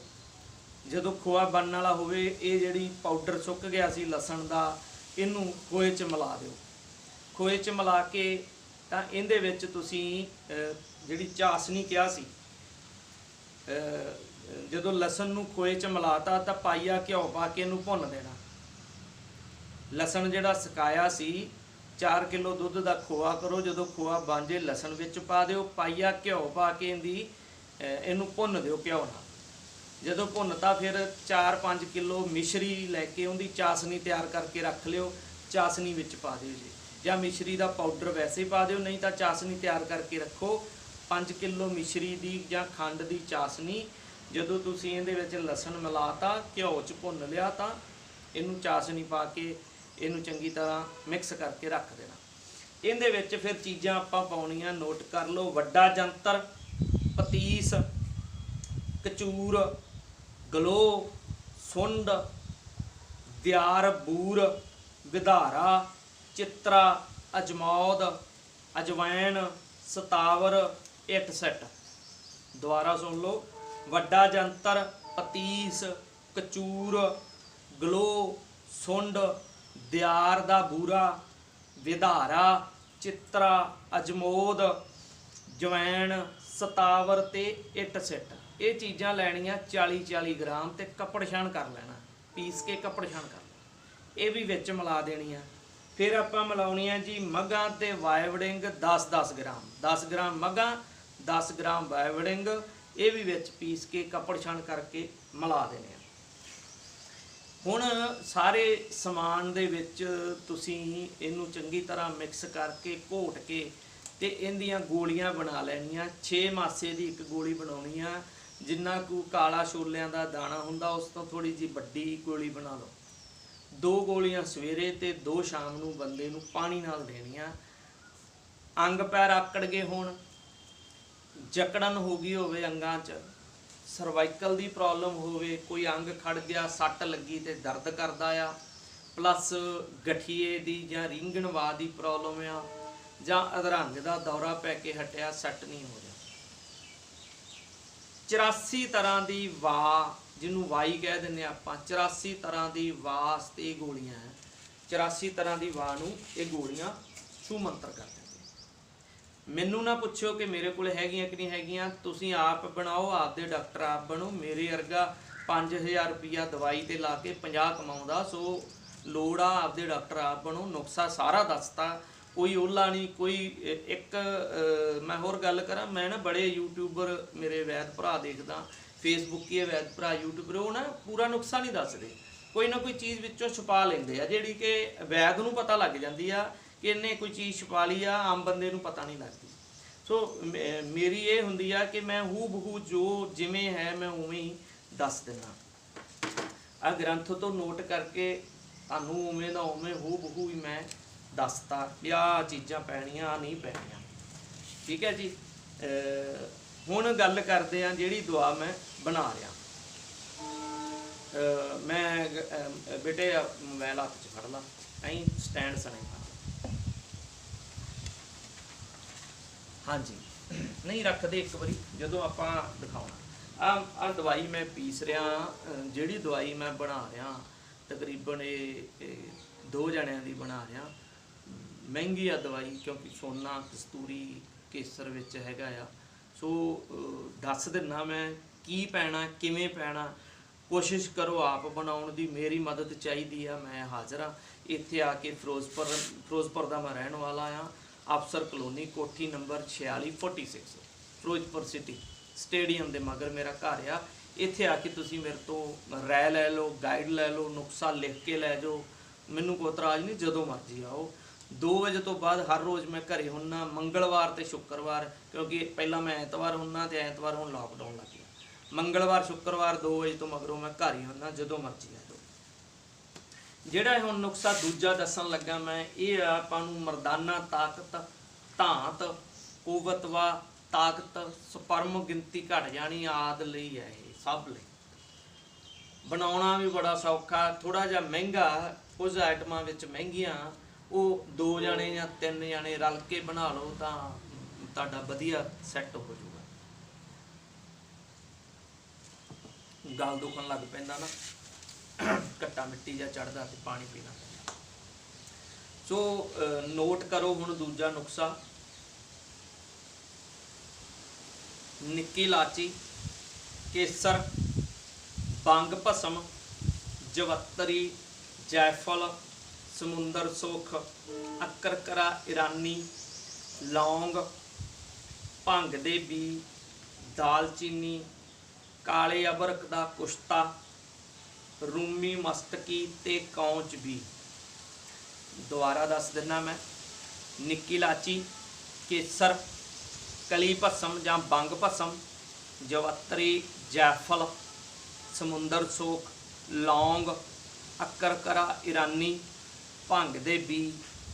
ਜਦੋਂ ਖੋਆ ਬਣਨ ਵਾਲਾ ਹੋਵੇ, ਇਹ ਜਿਹੜੀ ਪਾਊਡਰ ਸੁੱਕ ਗਿਆ ਸੀ, ਲਸਣ ਦਾ, ਇਹਨੂੰ ਖੋਏ 'ਚ ਮਿਲਾ ਦਿਓ। ਖੋਏ 'ਚ ਮਿਲਾ ਕੇ ਤਾਂ ਇਹਦੇ ਵਿੱਚ ਤੁਸੀਂ ਜਿਹੜੀ ਚਾਸਨੀ ਕਿਹਾ ਸੀ ਜਦੋਂ ਲਸਣ ਨੂੰ ਖੋਏ 'ਚ ਮਿਲਾਤਾ ਤਾਂ ਪਾਈਆ ਘਿਓ ਪਾ ਕੇ ਇਹਨੂੰ ਭੁੰਨ ਦੇਣਾ। ਲਸਣ ਜਿਹੜਾ ਸਕਾਇਆ ਸੀ 4 ਕਿਲੋ ਦੁੱਧ ਦਾ ਖੋਆ ਕਰੋ, ਜਦੋਂ ਖੋਆ ਬਣ ਜੇ ਲਸਣ ਵਿੱਚ ਪਾ ਦਿਓ ਪਾਈਆ ਘਿਓ ਪਾ ਕੇ ਇਹਦੀ ਇਹਨੂੰ ਭੁੰਨ ਦਿਓ ਘਿਓ ਨਾਲ। ਜਦੋਂ ਭੁੰਨਤਾ ਫਿਰ 4-5 ਕਿਲੋ ਮਿਸ਼ਰੀ ਲੈ ਕੇ ਉਹਦੀ ਚਾਸਨੀ ਤਿਆਰ ਕਰਕੇ ਰੱਖ ਲਿਓ, ਚਾਸਨੀ ਵਿੱਚ ਪਾ ਦਿਓ ਜੀ। ਜਾਂ ਮਿਸ਼ਰੀ ਦਾ ਪਾਊਡਰ ਵੈਸੇ ਪਾ ਦਿਓ, ਨਹੀਂ ਤਾਂ ਚਾਸਨੀ ਤਿਆਰ ਕਰਕੇ ਰੱਖੋ। 5 ਕਿਲੋ ਮਿਸ਼ਰੀ ਦੀ ਜਾਂ ਖੰਡ ਦੀ ਚਾਸਨੀ ਜਦੋਂ ਤੁਸੀਂ ਇਹਦੇ ਵਿੱਚ ਲਸਣ ਮਿਲਾਤਾ, ਘਿਓ 'ਚ ਭੁੰਨ ਲਿਆ ਤਾਂ ਇਹਨੂੰ ਚਾਸਣੀ ਪਾ ਕੇ ਇਹਨੂੰ ਚੰਗੀ ਤਰ੍ਹਾਂ ਮਿਕਸ ਕਰਕੇ ਰੱਖ ਦੇਣਾ। ਇਹਦੇ ਵਿੱਚ ਫਿਰ ਚੀਜ਼ਾਂ ਆਪਾਂ ਪਾਉਣੀਆਂ ਨੋਟ ਕਰ ਲਓ, ਵੱਡਾ ਜੰਤਰ, ਪਤੀਸ, ਕਚੂਰ, ਗਲੋ, ਸੁੰਡ, ਦਿਆਰ, ਬੂਰ ਵਿਧਾਰਾ ਚਿੱਤਰਾ, ਅਜਮੌਦ, ਅਜਵੈਣ, ਸਤਾਵਰ, ਇੱਟ ਸੈੱਟ। ਦੁਬਾਰਾ ਸੁਣ ਲਓ। ਵੱਡਾ ਜੰਤਰ ਪਤੀਸ ਕਚੂਰ, ਗਲੋ, ਸੁੰਡ, ਦਿਆਰ ਦਾ ਬੂਰਾ, ਵਿਧਾਰਾ, ਚਿੱਤਰਾ, ਅਜਮੋਦ, ਜਵੈਣ, ਸਤਾਵਰ ਤੇ ਇੱਟ ਸਿੱਟ। ਇਹ ਚੀਜ਼ਾਂ ਲੈਣੀਆਂ 40 40 ਗ੍ਰਾਮ ਤੇ ਕੱਪੜ ਛਾਣ ਕਰ ਲੈਣਾ, ਪੀਸ ਕੇ ਕੱਪੜ ਛਾਣ ਕਰ ਲੈਣਾ। ਇਹ ਵੀ ਵਿੱਚ ਮਿਲਾ ਦੇਣੀਆਂ ਫਿਰ ਆਪਾਂ ਮਿਲਾਉਣੀਆਂ ਜੀ ਮੱਗਾਂ ਤੇ ਵਾਈਵਡਿੰਗ 10 10 ਗ੍ਰਾਮ। 10 ਗ੍ਰਾਮ ਮੱਗਾਂ 10 ਗ੍ਰਾਮ ਵਾਈਵਡਿੰਗ ਇਹ ਵੀ ਵਿੱਚ ਪੀਸ ਕੇ ਕੱਪੜ ਛਾਣ ਕਰਕੇ ਮਿਲਾ ਦੇਣੇ ਆ। ਹੁਣ ਸਾਰੇ ਸਮਾਨ ਦੇ ਵਿੱਚ ਤੁਸੀਂ ਇਹਨੂੰ ਚੰਗੀ ਤਰ੍ਹਾਂ ਮਿਕਸ ਕਰਕੇ ਘੋਟ ਕੇ ਤੇ ਇਹਦੀਆਂ ਗੋਲੀਆਂ ਬਣਾ ਲੈਣੀਆਂ। 6 ਮਾਸੇ ਦੀ ਇੱਕ ਗੋਲੀ ਬਣਾਉਣੀ ਆ। ਜਿੰਨਾ ਕੁ ਕਾਲਾ ਛੋਲਿਆਂ ਦਾ ਦਾਣਾ ਹੁੰਦਾ, ਉਸ ਤੋਂ ਥੋੜੀ ਜੀ ਵੱਡੀ ਗੋਲੀ ਬਣਾ ਲਓ। ਦੋ ਗੋਲੀਆਂ ਸਵੇਰੇ ਤੇ ਦੋ ਸ਼ਾਮ ਨੂੰ ਬੰਦੇ ਨੂੰ ਪਾਣੀ ਨਾਲ ਦੇਣੀਆਂ। ਅੰਗ ਪੈਰ ਆਕੜ ਗਏ ਹੋਣ। ਜਕੜਨ ਹੋ ਗਈ ਹੋਵੇ ਅੰਗਾਂ 'ਚ ਸਰਵਾਈਕਲ ਦੀ ਪ੍ਰੋਬਲਮ ਹੋਵੇ, ਕੋਈ ਅੰਗ ਖੜ ਗਿਆ, ਸੱਟ ਲੱਗੀ ਤੇ ਦਰਦ ਕਰਦਾ ਆ ਪਲੱਸ ਗਠੀਏ ਦੀ ਜਾਂ ਰਿੰਗਣਵਾ ਦੀ ਪ੍ਰੋਬਲਮ ਆ, ਜਾਂ ਅਧਰੰਗ ਦਾ ਦੌਰਾ ਪੈ ਕੇ ਹਟਿਆ ਸੱਟ ਨਹੀਂ ਹੋ ਰਿਹਾ। 84 ਤਰ੍ਹਾਂ ਦੀ ਵਾ ਜਿਹਨੂੰ ਵਾਈ ਕਹਿ ਦਿੰਦੇ ਆ ਆਪਾਂ 84 ਤਰ੍ਹਾਂ ਦੀ ਵਾਸ ਤੇ ਇਹ ਗੋਲੀਆਂ ਹੈ 84 ਤਰ੍ਹਾਂ ਦੀ ਵਾ ਨੂੰ ਇਹ ਗੋਲੀਆਂ ਛੂ ਮੰਤਰ ਕਰ ਮੈਨੂੰ ਨਾ ਪੁੱਛਿਓ ਕਿ ਮੇਰੇ ਕੋਲ ਹੈਗੀਆਂ ਕਿ ਨਹੀਂ ਹੈਗੀਆਂ, ਤੁਸੀਂ ਆਪ ਬਣਾਓ, ਆਪਦੇ ਡਾਕਟਰ ਆਪ ਬਣੋ, ਮੇਰੇ ਵਰਗਾ 5000 ਰੁਪਿਆ ਦਵਾਈ ਤੇ ਲਾ ਕੇ 50 ਕਮਾਉਂਦਾ, ਸੋ ਲੋੜ ਆ ਆਪਦੇ ਡਾਕਟਰ ਆਪ ਬਣੋ, ਨੁਕਸਾ ਸਾਰਾ ਦੱਸਤਾ, ਕੋਈ ਓਲਾ ਨਹੀਂ, ਕੋਈ ਇੱਕ ਮੈਂ ਹੋਰ ਗੱਲ ਕਰਾਂ, ਮੈਂ ਨਾ ਬੜੇ ਯੂਟਿਊਬਰ ਮੇਰੇ ਵੈਦ ਭਰਾ ਦੇਖਦਾ ਫੇਸਬੁੱਕ ਹੀ ਵੈਦ ਭਰਾ, ਯੂਟਿਊਬਰ, ਉਹ ਨਾ ਪੂਰਾ ਨੁਕਸਾ ਨਹੀਂ ਦੱਸਦੇ, ਕੋਈ ਨਾ ਕੋਈ ਚੀਜ਼ ਵਿੱਚੋਂ ਛੁਪਾ ਲੈਂਦੇ ਆ, ਜਿਹੜੀ ਕਿ ਵੈਦ ਨੂੰ ਪਤਾ ਲੱਗ ਜਾਂਦੀ ਆ ਕਿ ਇਹਨੇ ਕੋਈ ਚੀਜ਼ ਛੁਪਾ ਲਈ ਆ, ਆਮ ਬੰਦੇ ਨੂੰ ਪਤਾ ਨਹੀਂ ਲੱਗਦੀ। ਸੋ ਮੇਰੀ ਇਹ ਹੁੰਦੀ ਆ ਕਿ ਮੈਂ ਹੂ ਬਹੂ ਜੋ ਜਿਵੇਂ ਹੈ, ਮੈਂ ਉਵੇਂ ਹੀ ਦੱਸ ਦਿੰਦਾ। ਆ ਗ੍ਰੰਥ ਤੋਂ ਨੋਟ ਕਰਕੇ ਤੁਹਾਨੂੰ ਉਵੇਂ ਦਾ ਉਵੇਂ ਹੂ ਬਹੂ ਹੀ ਮੈਂ ਦੱਸਤਾ ਵੀ ਆਹ ਚੀਜ਼ਾਂ ਪੈਣੀਆਂ, ਆਹ ਨਹੀਂ ਪੈਣੀਆਂ। ਠੀਕ ਹੈ ਜੀ? ਹੁਣ ਗੱਲ ਕਰਦੇ ਆ ਜਿਹੜੀ ਦੁਆ ਮੈਂ ਬਣਾ ਰਿਹਾ। ਮੈਂ ਬੇਟੇ, ਆਹ ਮੋਬਾਈਲ ਹੱਥ 'ਚ ਫੜ ਲਾ। ਐਂ ਸਟੈਂਡ ਸਣੇ ਫੜ ਲਾ। ਹਾਂਜੀ। ਨਹੀਂ, ਰੱਖਦੇ ਇੱਕ ਵਾਰੀ, ਜਦੋਂ ਆਪਾਂ ਦਿਖਾਉਣਾ। ਆ ਆ ਦਵਾਈ ਮੈਂ ਪੀਸ ਰਿਹਾ ਜਿਹੜੀ ਦਵਾਈ ਮੈਂ ਬਣਾ ਰਿਹਾ, ਤਕਰੀਬਨ ਇਹ ਦੋ ਜਣਿਆਂ ਦੀ ਬਣਾ ਰਿਹਾ। ਮਹਿੰਗੀ ਆ ਦਵਾਈ, ਕਿਉਂਕਿ ਸੋਨਾ, ਕਸਤੂਰੀ, ਕੇਸਰ ਵਿੱਚ ਹੈਗਾ ਆ। ਸੋ ਦੱਸ ਦਿੰਨਾ ਮੈਂ, ਕੀ ਪੈਣਾ, ਕਿਵੇਂ ਪੈਣਾ? ਕੋਸ਼ਿਸ਼ ਕਰੋ ਆਪ ਬਣਾਉਣ ਦੀ, ਮੇਰੀ ਮਦਦ ਚਾਹੀਦੀ ਆ, ਮੈਂ ਹਾਜ਼ਰ ਆ। ਇੱਥੇ ਆ ਕੇ ਫਿਰੋਜ਼ਪੁਰ ਫਿਰੋਜ਼ਪੁਰ ਦਾ ਮੈਂ ਰਹਿਣ ਵਾਲਾ ਆ। ਅਫਸਰ ਕਲੋਨੀ ਕੋਠੀ ਨੰਬਰ 4646 ਫਿਰੋਜ਼ਪੁਰ ਸਿਟੀ ਸਟੇਡੀਅਮ ਦੇ ਮਗਰ ਮੇਰਾ ਘਰ ਆ। ਇੱਥੇ ਆ ਕੇ ਤੁਸੀਂ ਮੇਰੇ ਤੋਂ ਰਾਇ ਲੈ ਲਓ ਗਾਈਡ ਲੈ ਲਓ, ਨੁਕਸਾ ਲਿਖ ਕੇ ਲੈ ਜਾਓ। ਮੈਨੂੰ ਕੋਈ ਇਤਰਾਜ਼ ਨਹੀਂ, ਜਦੋਂ ਮਰਜ਼ੀ ਆਓ। 2 ਵਜੇ ਤੋਂ ਬਾਅਦ ਹਰ ਰੋਜ਼ ਮੈਂ ਘਰੇ ਹੁੰਨਾ, ਮੰਗਲਵਾਰ ਤੇ ਸ਼ੁੱਕਰਵਾਰ, ਕਿਉਂਕਿ ਪਹਿਲਾਂ ਮੈਂ ਐਤਵਾਰ ਹੁੰਨਾ ਤੇ ਐਤਵਾਰ ਹੁਣ ਲਾਕਡਾਊਨ ਲੱਗ ਗਿਆ। ਮੰਗਲਵਾਰ, ਸ਼ੁੱਕਰਵਾਰ 2 ਵਜੇ ਤੋਂ ਮਗਰੋਂ ਮੈਂ ਘਰ ਹੀ ਹੁੰਨਾ, ਜਦੋਂ ਮਰਜ਼ੀ ਆ ਜਾਓ। ਜਿਹੜਾ ਹੁਣ ਨੁਕਸਾ ਦੂਜਾ ਦੱਸਣ ਲੱਗਾ ਮੈਂ, ਇਹ ਆ ਆਪਾਂ ਨੂੰ ਮਰਦਾਨਾ ਤਾਕਤ, ਧਾਤ, ਕੁਵਤਵਾ ਤਾਕਤ, ਸਪਰਮ ਗਿਣਤੀ ਘਟ ਜਾਣੀ ਆਦ ਲਈ ਹੈ ਇਹ, ਸਭ ਲਈ। ਬਣਾਉਣਾ ਵੀ ਬੜਾ ਸੌਖਾ ਥੋੜਾ ਜਿਹਾ ਮਹਿੰਗਾ, ਕੁਝ ਆਈਟਮਾਂ ਵਿੱਚ ਮਹਿੰਗੀਆਂ, ਉਹ ਦੋ ਜਣੇ ਜਾਂ ਤਿੰਨ ਜਾਣੇ ਰਲ ਕੇ ਬਣਾ ਲਓ ਤਾਂ ਤੁਹਾਡਾ ਵਧੀਆ ਸੈੱਟ ਹੋ ਜਾਊਗਾ। ਗਲ ਦੁਖਣ ਲੱਗ ਪੈਂਦਾ ਨਾ। ਘੱਟਾ ਮਿੱਟੀ ਜਾਂ ਚੜਦਾ ਤੇ ਪਾਣੀ ਪੀਣਾ। ਪੈਂਦਾ ਸੋ ਨੋਟ ਕਰੋ ਹੁਣ ਦੂਜਾ ਨੁਕਸਾ। ਨਿੱਕੀ ਇਲਾਚੀ ਕੇਸਰ, ਬੰਗ ਭਸਮ, ਜਵੱਤਰੀ, ਜੈਫਲ, ਸਮੁੰਦਰ ਸੁਖ, ਅਕਰਕਰਾ, ਇਰਾਨੀ, ਲੌਂਗ, ਭੰਗ ਦੇ ਬੀ, ਦਾਲਚੀਨੀ, ਕਾਲੇ ਅਬਰਕ ਦਾ ਕੁਸ਼ਤਾ ਰੂਮੀ ਮਸਤਕੀ ਤੇ ਕੌਂਚ ਵੀ। ਦੁਬਾਰਾ ਦੱਸ ਦਿੰਨਾ ਮੈਂ, ਨਿੱਕੀ ਲਾਚੀ, ਕੇਸਰ, ਕਲੀ ਭਸਮ ਜਾਂ ਬੰਗ ਭਸਮ, ਜਵੱਤਰੀ, ਜੈਫਲ, ਸਮੁੰਦਰ ਸੋਖ, ਲੌਂਗ, ਅਕਰਕਰਾ, ਇਰਾਨੀ, ਭੰਗ ਦੇ ਬੀ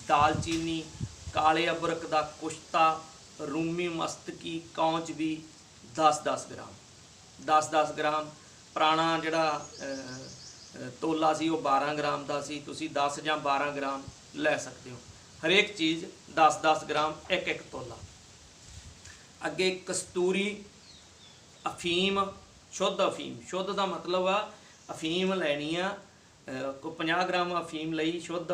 ਦਾਲਚੀਨੀ, ਕਾਲੇ ਅਬਰਕ ਦਾ ਕੁਸ਼ਤਾ, ਰੂਮੀ ਮਸਤਕੀ, ਕੌਂਚ ਵੀ 10-10 ਗ੍ਰਾਮ। 10-10 ਗ੍ਰਾਮ ਪੁਰਾਣਾ ਜਿਹੜਾ ਤੋਲਾ ਸੀ ਉਹ 12 ਗ੍ਰਾਮ ਦਾ ਸੀ। ਤੁਸੀਂ 10 ਜਾਂ 12 ਗ੍ਰਾਮ ਲੈ ਸਕਦੇ ਹੋ। ਹਰੇਕ ਚੀਜ਼ 10-10 ਗ੍ਰਾਮ ਇੱਕ ਇੱਕ ਤੋਲਾ। ਅੱਗੇ ਕਸਤੂਰੀ ਅਫੀਮ ਸ਼ੁੱਧ ਅਫੀਮ। ਸ਼ੁੱਧ ਦਾ ਮਤਲਬ ਆ ਅਫੀਮ ਲੈਣੀ ਆ ਅਹ, ਕੋ 50 ਗ੍ਰਾਮ ਅਫੀਮ ਲਈ ਸ਼ੁੱਧ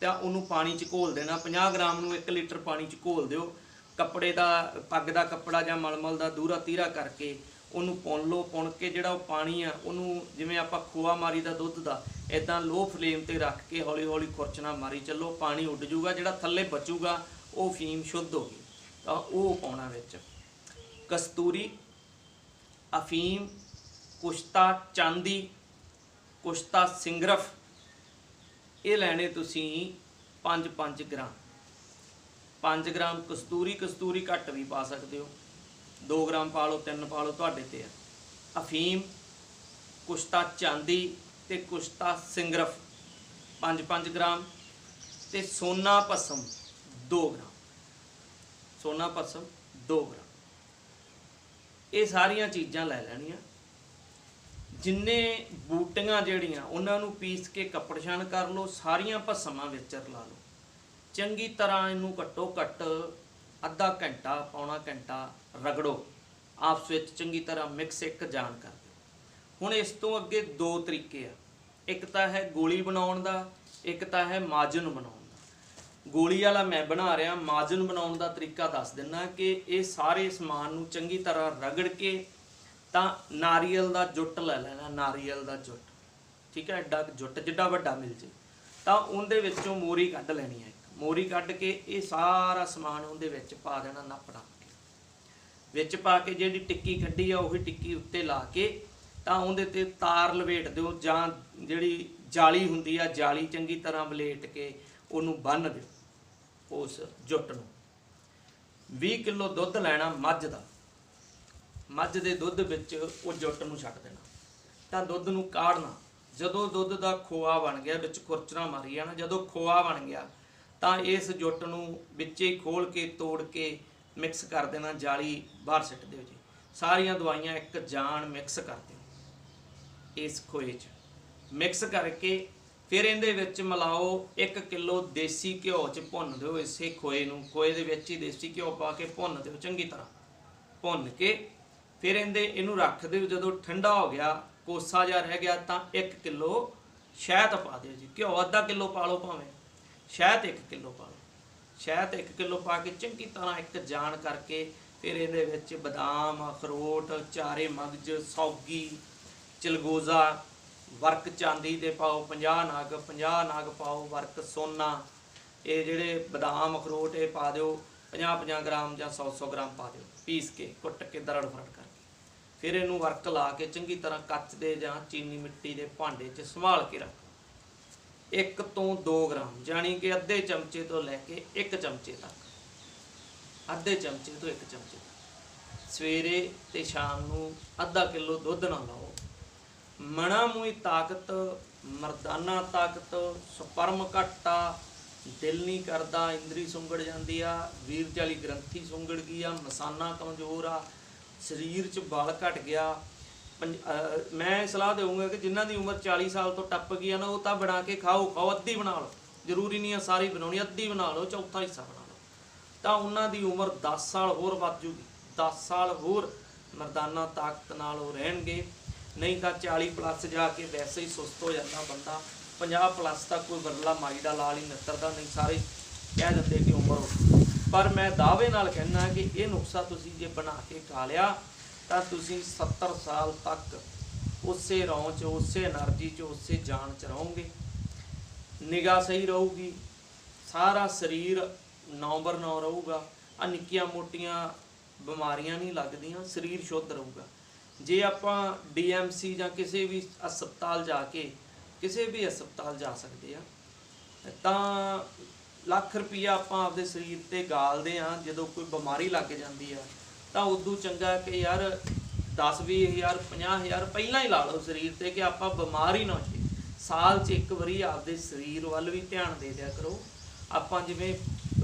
ਤਾਂ ਉਹਨੂੰ ਪਾਣੀ ਚ ਘੋਲ ਦੇਣਾ। 50 ਗ੍ਰਾਮ ਨੂੰ 1 ਲੀਟਰ ਪਾਣੀ ਚ ਘੋਲ ਦਿਓ। ਕੱਪੜੇ ਦਾ ਪੱਗ ਦਾ ਕੱਪੜਾ ਜਾਂ ਮਲਮਲ ਦਾ ਦੂਰਾ ਤੀਰਾ ਕਰਕੇ ਉਹਨੂੰ ਪੁਣ ਲਓ ਪੁਣ ਕੇ ਜਿਹੜਾ ਉਹ ਪਾਣੀ ਆ, ਉਹਨੂੰ ਜਿਵੇਂ ਆਪਾਂ ਖੋਆ ਮਾਰੀ ਦਾ ਦੁੱਧ ਦਾ ਇਦਾਂ ਲੋ ਫਲੇਮ ਤੇ ਰੱਖ ਕੇ ਹੌਲੀ ਹੌਲੀ ਖੁਰਚਣਾ ਮਾਰੀ ਚੱਲੋ, ਪਾਣੀ ਉੱਡ ਜਾਊਗਾ, ਜਿਹੜਾ ਥੱਲੇ ਬਚੂਗਾ, ਉਹ ਫੀਮ ਸ਼ੁੱਧ ਹੋ ਗਈ। ਤਾਂ ਉਹ ਪਾਉਣਾ ਵਿੱਚ। ਕਸਤੂਰੀ, ਅਫੀਮ, ਕੁਸ਼ਤਾ, ਚਾਂਦੀ, ਕੁਸ਼ਤਾ ਸਿੰਗਰਫ, ਇਹ ਲੈਣੇ ਤੁਸੀਂ 5-5 ਗ੍ਰਾਮ। 5 ਗ੍ਰਾਮ ਕਸਤੂਰੀ ਕਸਤੂਰੀ ਘੱਟ ਵੀ ਪਾ ਸਕਦੇ ਹੋ। 2 ਗ੍ਰਾਮ ਪਾ ਲਓ 3 ਪਾ ਲਓ, ਤੁਹਾਡੇ ਤੇ ਆ। ਅਫੀਮ, ਕੁਸ਼ਤਾ ਚਾਂਦੀ ਤੇ ਕੁਸ਼ਤਾ ਸਿੰਗਰਫ 5-5 ਗ੍ਰਾਮ ਤੇ ਸੋਨਾ ਭਸਮ 2 ਗ੍ਰਾਮ। ਸੋਨਾ ਭਸਮ 2 ਗ੍ਰਾਮ। ਇਹ ਸਾਰੀਆਂ ਚੀਜ਼ਾਂ ਲੈ ਲੈਣੀਆਂ। ਜਿੰਨੇ ਬੂਟੀਆਂ ਜਿਹੜੀਆਂ, ਉਹਨਾਂ ਨੂੰ ਪੀਸ ਕੇ ਕੱਪੜਛਾਣ ਕਰ ਲਓ, ਸਾਰੀਆਂ ਭਸਮਾਂ ਵਿੱਚ ਰਲਾ ਲਓ। ਚੰਗੀ ਤਰ੍ਹਾਂ ਇਹਨੂੰ ਘੱਟੋ ਘੱਟ ਅੱਧਾ ਘੰਟਾ, ਪੌਣਾ ਘੰਟਾ ਰਗੜੋ। ਆਪਸ ਵਿੱਚ ਚੰਗੀ ਤਰ੍ਹਾਂ ਮਿਕਸ ਇੱਕ ਜਾਣ ਕਰ ਦਿਓ। ਹੁਣ ਇਸ ਤੋਂ ਅੱਗੇ ਦੋ ਤਰੀਕੇ ਆ। ਇੱਕ ਤਾਂ ਹੈ ਗੋਲੀ ਬਣਾਉਣ ਦਾ, ਇੱਕ ਤਾਂ ਹੈ ਮਾਜਨ ਬਣਾਉਣ ਦਾ। ਗੋਲੀ ਵਾਲਾ ਮੈਂ ਬਣਾ ਰਿਹਾ, ਮਾਜਨ ਬਣਾਉਣ ਦਾ ਤਰੀਕਾ ਦੱਸ ਦਿੰਨਾ ਕਿ ਇਹ ਸਾਰੇ ਸਮਾਨ ਨੂੰ ਚੰਗੀ ਤਰ੍ਹਾਂ ਰਗੜ ਕੇ ਤਾਂ ਨਾਰੀਅਲ ਦਾ ਜੁੱਟ ਲੈ ਲੈਣਾ, ਨਾਰੀਅਲ ਦਾ ਜੁੱਟ। ਠੀਕ ਹੈ ਐਡਾ ਜੁੱਟ ਜਿੱਡਾ ਵੱਡਾ ਮਿਲ ਜੇ, ਤਾਂ ਉਹਦੇ ਵਿੱਚੋਂ ਮੋਰੀ ਕੱਢ ਲੈਣੀ ਹੈ ਮੋਰੀ ਕੱਢ ਕੇ ਇਹ ਸਾਰਾ ਸਮਾਨ ਉਹਦੇ ਵਿੱਚ ਪਾ ਦੇਣਾ ਨੱਪ ਨੱਪ ਕੇ। ਵਿੱਚ ਪਾ ਕੇ ਜਿਹੜੀ ਟਿੱਕੀ ਕੱਢੀ ਆ, ਉਹੀ ਟਿੱਕੀ ਉੱਤੇ ਲਾ ਕੇ ਤਾਂ ਉਹਦੇ ਤੇ ਤਾਰ ਲਵੇਟ ਦਿਓ ਜਾਂ ਜਿਹੜੀ ਜਾਲੀ ਹੁੰਦੀ ਆ, ਜਾਲੀ ਚੰਗੀ ਤਰ੍ਹਾਂ ਵਲੇਟ ਕੇ ਉਹਨੂੰ ਬੰਨ ਦਿਓ ਉਸ ਜੁੱਟ ਨੂੰ। 20 ਕਿਲੋ ਦੁੱਧ ਲੈਣਾ ਮੱਝ ਦਾ। ਮੱਝ ਦੇ ਦੁੱਧ ਵਿੱਚ ਉਹ ਜੁੱਟ ਨੂੰ ਛੱਡ ਦੇਣਾ। ਤਾਂ ਦੁੱਧ ਨੂੰ ਕਾੜਨਾ। ਜਦੋਂ ਦੁੱਧ ਦਾ ਖੋਆ ਬਣ ਗਿਆ, ਵਿੱਚ ਖੁਰਚਣਾ ਮਾਰੀ ਜਾਣਾ ਜਦੋਂ ਖੋਆ ਬਣ ਗਿਆ ਤਾਂ ਇਸ ਜੁੱਟ ਨੂੰ ਵਿੱਚੇ ਹੀ ਖੋਲ ਕੇ, ਤੋੜ ਕੇ ਮਿਕਸ ਕਰ ਦੇਣਾ, ਜਾਲੀ ਬਾਹਰ ਸਿੱਟ ਦਿਓ ਜੀ। ਸਾਰੀਆਂ ਦਵਾਈਆਂ ਇੱਕ ਜਾਨ ਮਿਕਸ ਕਰ ਦਿਓ। ਇਸ ਖੋਏ 'ਚ ਮਿਕਸ ਕਰਕੇ ਫਿਰ ਇਹਦੇ ਵਿੱਚ ਮਿਲਾਓ 1 ਕਿਲੋ ਦੇਸੀ ਘਿਓ 'ਚ ਭੁੰਨ ਦਿਓ ਇਸੇ ਖੋਏ ਨੂੰ। ਖੋਏ ਦੇ ਵਿੱਚ ਹੀ ਦੇਸੀ ਘਿਓ ਪਾ ਕੇ ਭੁੰਨ ਦਿਓ ਚੰਗੀ ਤਰ੍ਹਾਂ। ਭੁੰਨ ਕੇ ਫਿਰ ਇਹਦੇ, ਇਹਨੂੰ ਰੱਖ ਦਿਓ। ਜਦੋਂ ਠੰਡਾ ਹੋ ਗਿਆ, ਕੋਸਾ ਜਿਹਾ ਰਹਿ ਗਿਆ ਤਾਂ 1 ਕਿਲੋ ਸ਼ਹਿਦ ਪਾ ਦਿਓ ਜੀ। ਘਿਓ ਅੱਧਾ ਕਿਲੋ ਪਾ ਲਓ ਭਾਵੇਂ। ਸ਼ਹਿਦ 1 ਕਿਲੋ ਪਾ ਲਓ। ਸ਼ਹਿਦ 1 ਕਿਲੋ ਪਾ ਕੇ ਚੰਗੀ ਤਰ੍ਹਾਂ ਇੱਕ ਜਾਣ ਕਰਕੇ ਫਿਰ ਇਹਦੇ ਵਿੱਚ ਬਦਾਮ, ਅਖਰੋਟ, ਚਾਰੇ ਮਗਜ, ਸੌਗੀ, ਚਲਗੋਜ਼ਾ, ਵਰਕ ਚਾਂਦੀ ਦੇ ਪਾਓ 50 ਨਗ 50 ਨਗ ਪਾਓ, ਵਰਕ ਸੋਨਾ, ਇਹ ਜਿਹੜੇ ਬਦਾਮ, ਅਖਰੋਟ ਇਹ ਪਾ ਦਿਓ 50 50 ਗ੍ਰਾਮ ਜਾਂ 100 100 ਗ੍ਰਾਮ ਪਾ ਦਿਓ, ਪੀਸ ਕੇ, ਕੁੱਟ ਕੇ, ਦਰੜ ਫਰੜ ਕਰਕੇ। ਫਿਰ ਇਹਨੂੰ ਵਰਕ ਲਾ ਕੇ ਚੰਗੀ ਤਰ੍ਹਾਂ ਕੱਚ ਦੇ ਜਾਂ ਚੀਨੀ ਮਿੱਟੀ ਦੇ ਭਾਂਡੇ 'ਚ ਸੰਭਾਲ ਕੇ ਰੱਖੋ। 1 ਤੋਂ 2 ਗ੍ਰਾਮ, ਜਾਣੀ ਕਿ ਅੱਧੇ ਚਮਚੇ ਤੋਂ ਲੈ ਕੇ 1 ਚਮਚੇ ਤੱਕ। ਅੱਧੇ ਚਮਚੇ ਤੋਂ 1 ਚਮਚੇ ਤੱਕ। ਸਵੇਰੇ ਤੇ ਸ਼ਾਮ ਨੂੰ ਅੱਧਾ ਕਿਲੋ ਦੁੱਧ ਨਾ ਲਓ। ਮਣਾ ਮੂੰਹੀ ਤਾਕਤ, ਮਰਦਾਨਾ ਤਾਕਤ, ਸਪਰਮ ਘਟਾ, ਦਿਲ ਨਹੀਂ ਕਰਦਾ, ਇੰਦਰੀ ਸੁੰਗੜ ਜਾਂਦੀ ਆ ਵੀਰ ਚਾਲੀ ਗ੍ਰੰਥੀ ਸੁੰਗੜ ਗਈ ਆ, ਮਸਾਨਾ ਕਮਜ਼ੋਰ ਆ, ਸਰੀਰ 'ਚ ਬਲ ਘਟ ਗਿਆ ਮੈਂ ਸਲਾਹ ਦੇਵਾਂਗਾ ਕਿ ਜਿਨ੍ਹਾਂ ਦੀ ਉਮਰ 40 ਸਾਲ ਤੋਂ ਟੱਪ ਗਈ ਆ ਨਾ, ਉਹ ਤਾਂ ਬਣਾ ਕੇ ਖਾਓ ਖਾਓ, ਅੱਧੀ ਬਣਾ ਲਓ। ਜ਼ਰੂਰੀ ਨਹੀਂ ਆ ਸਾਰੀ ਬਣਾਉਣੀ, ਅੱਧੀ ਬਣਾ ਲਓ, ਚੌਥਾ ਹਿੱਸਾ ਬਣਾ ਲਓ। ਤਾਂ ਉਹਨਾਂ ਦੀ ਉਮਰ 10 ਸਾਲ ਹੋਰ ਵੱਧ ਜੂਗੀ। 10 ਸਾਲ ਹੋਰ ਮਰਦਾਨਾ ਤਾਕਤ ਨਾਲ ਉਹ ਰਹਿਣਗੇ। ਨਹੀਂ ਤਾਂ 40 ਪਲੱਸ ਜਾ ਕੇ ਵੈਸੇ ਹੀ ਸੁਸਤ ਹੋ ਜਾਂਦਾ ਬੰਦਾ। 50 ਪਲੱਸ ਤੱਕ ਕੋਈ ਬਰਲਾ ਮਾਈ ਦਾ ਲਾਲ ਹੀ ਨੱਤਰਦਾ ਨਹੀਂ, ਸਾਰੇ ਕਹਿ ਦਿੰਦੇ ਕਿ ਉਮਰ ਪਰ ਮੈਂ ਦਾਅਵੇ ਨਾਲ ਕਹਿਣਾ ਕਿ ਇਹ ਨੁਕਸਾ ਤੁਸੀਂ ਜੇ ਬਣਾ ਕੇ ਖਾ ਲਿਆ ਤਾਂ ਤੁਸੀਂ 70 ਸਾਲ ਤੱਕ ਉਸੇ ਰੌਂ 'ਚ, ਉਸੇ એનર્ਜੀ 'ਚ, ਉਸੇ ਜਾਨ 'ਚ ਰਹੋਗੇ। ਨਿਗਾਹ ਸਹੀ ਰਹੂਗੀ। ਸਾਰਾ ਸਰੀਰ ਨੌਂਬਰ ਨੌ ਰਹੂਗਾ। ਆ ਨਿੱਕੀਆਂ ਮੋਟੀਆਂ ਬਿਮਾਰੀਆਂ ਨਹੀਂ ਲੱਗਦੀਆਂ, ਸਰੀਰ ਸ਼ੁੱਧ ਰਹੂਗਾ। ਜੇ ਆਪਾਂ ਡੀਐਮਸੀ ਜਾਂ ਕਿਸੇ ਵੀ ਹਸਪਤਾਲ ਜਾ ਕੇ, ਕਿਸੇ ਵੀ ਹਸਪਤਾਲ ਜਾ ਸਕਦੇ ਆ, ਤਾਂ ਲੱਖ ਰੁਪਈਆ ਆਪਾਂ ਆਪਦੇ ਸਰੀਰ ਤੇ ਗਾਲਦੇ ਆ, ਜਦੋਂ ਕੋਈ ਬਿਮਾਰੀ ਲੱਗ ਜਾਂਦੀ ਆ ਤਾਂ ਉਦੋਂ ਚੰਗਾ ਕਿ ਯਾਰ 10 20000 50000 ਪਹਿਲਾਂ ਹੀ ਲਾ ਲਓ ਸਰੀਰ ਤੇ ਕਿ ਆਪਾਂ ਬਿਮਾਰ ਹੀ ਨਾ ਹੋਈਏ। ਸਾਲ 'ਚ ਇੱਕ ਵਾਰੀ ਆਪਦੇ ਸਰੀਰ ਵੱਲ ਵੀ ਧਿਆਨ ਦੇ ਦਿਆ ਕਰੋ। ਆਪਾਂ ਜਿਵੇਂ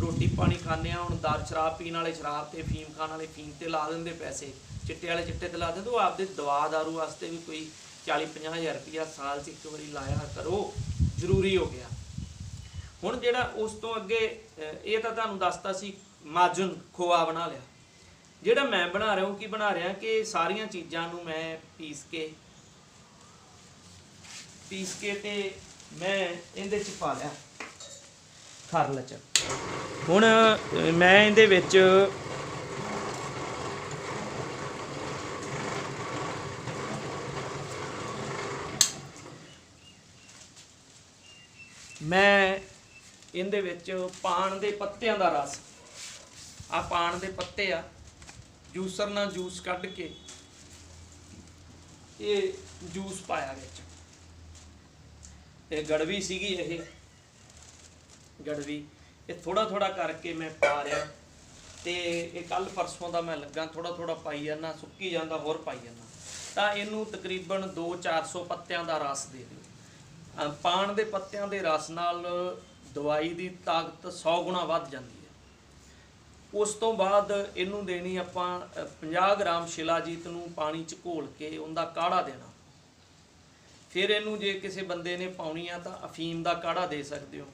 ਰੋਟੀ ਪਾਣੀ ਖਾਂਦੇ ਆ ਹੁਣ ਦਾਰ ਸ਼ਰਾਬ ਪੀਣ ਵਾਲੇ ਸ਼ਰਾਬ ਤੇ, ਫੀਮ ਖਾਣ ਵਾਲੇ ਫੀਮ ਤੇ ਲਾ ਦਿੰਦੇ ਪੈਸੇ। ਚਿੱਟੇ ਵਾਲੇ ਚਿੱਟੇ ਤੇ ਲਾ ਦਿੰਦੇ, ਉਹ ਆਪਦੇ ਦਵਾ ਦਾਰੂ ਵਾਸਤੇ ਵੀ ਕੋਈ 40 50000 ਰੁਪਇਆ ਸਾਲ 'ਚ ਇੱਕ ਵਾਰੀ ਲਾਇਆ ਕਰੋ। ਜ਼ਰੂਰੀ ਹੋ ਗਿਆ। ਹੁਣ ਜਿਹੜਾ ਉਸ ਤੋਂ ਅੱਗੇ ਇਹ ਤਾਂ ਤੁਹਾਨੂੰ ਦੱਸਤਾ ਸੀ, ਮਾਜਨ ਖੋਆ ਬਣਾ ਲਿਆ। ਜਿਹੜਾ ਮੈਂ ਬਣਾ ਰਿਹਾ ਹਾਂ, ਕੀ ਬਣਾ ਰਿਹਾ ਕਿ ਸਾਰੀਆਂ ਚੀਜ਼ਾਂ ਨੂੰ ਮੈਂ ਪੀਸ ਕੇ ਪੀਸ ਕੇ ਤੇ ਮੈਂ ਇਹਦੇ ਚ ਪਾ ਲਿਆ ਖਰਲ 'ਚ ਹੁਣ ਮੈਂ ਇਹਦੇ ਵਿੱਚ ਮੈਂ ਇਹਦੇ ਵਿੱਚ ਪਾਣ ਦੇ ਪੱਤਿਆਂ ਦਾ ਰਸ ਆ ਪਾਣ ਦੇ ਪੱਤੇ ਆ। ਜੂਸਰ ਨਾਲ ਜੂਸ ਕੱਢ ਕੇ ਇਹ ਜੂਸ ਪਾਇਆ ਵਿੱਚ। ਇਹ ਗੜਵੀ ਸੀਗੀ ਇਹ। ਗੜਵੀ। ਇਹ ਥੋੜਾ ਥੋੜਾ ਕਰਕੇ ਮੈਂ ਪਾ ਰਿਹਾ। ਤੇ ਇਹ ਕੱਲ ਪਰਸੋਂ ਦਾ ਮੈਂ ਲੱਗਾ ਥੋੜਾ ਥੋੜਾ ਪਾਈ ਜਾਂਦਾ, ਸੁੱਕੀ ਜਾਂਦਾ, ਹੋਰ ਪਾਈ ਜਾਂਦਾ। ਤਾਂ ਇਹਨੂੰ ਤਕਰੀਬਨ 2-400 ਪੱਤਿਆਂ ਦਾ ਰਸ ਦੇ ਦਿਓ। ਅਹ ਪਾਣ ਦੇ ਪੱਤਿਆਂ ਦੇ ਰਸ ਨਾਲ ਦਵਾਈ ਦੀ ਤਾਕਤ 100 ਗੁਣਾ ਵੱਧ ਜਾਂਦੀ ਹੈ। ਉਸ ਤੋਂ ਬਾਅਦ ਇਹਨੂੰ ਦੇਣੀ ਆਪਾਂ 50 ਗ੍ਰਾਮ ਸ਼ਿਲਾਜੀਤ ਨੂੰ ਪਾਣੀ ਚ ਘੋਲ ਕੇ ਉਹਦਾ ਕਾੜਾ ਦੇਣਾ। ਫਿਰ ਇਹਨੂੰ ਜੇ ਕਿਸੇ ਬੰਦੇ ਨੇ ਪਾਉਣੀ ਆ ਤਾਂ ਅਫੀਮ ਦਾ ਕਾੜਾ ਦੇ ਸਕਦੇ ਹੋ।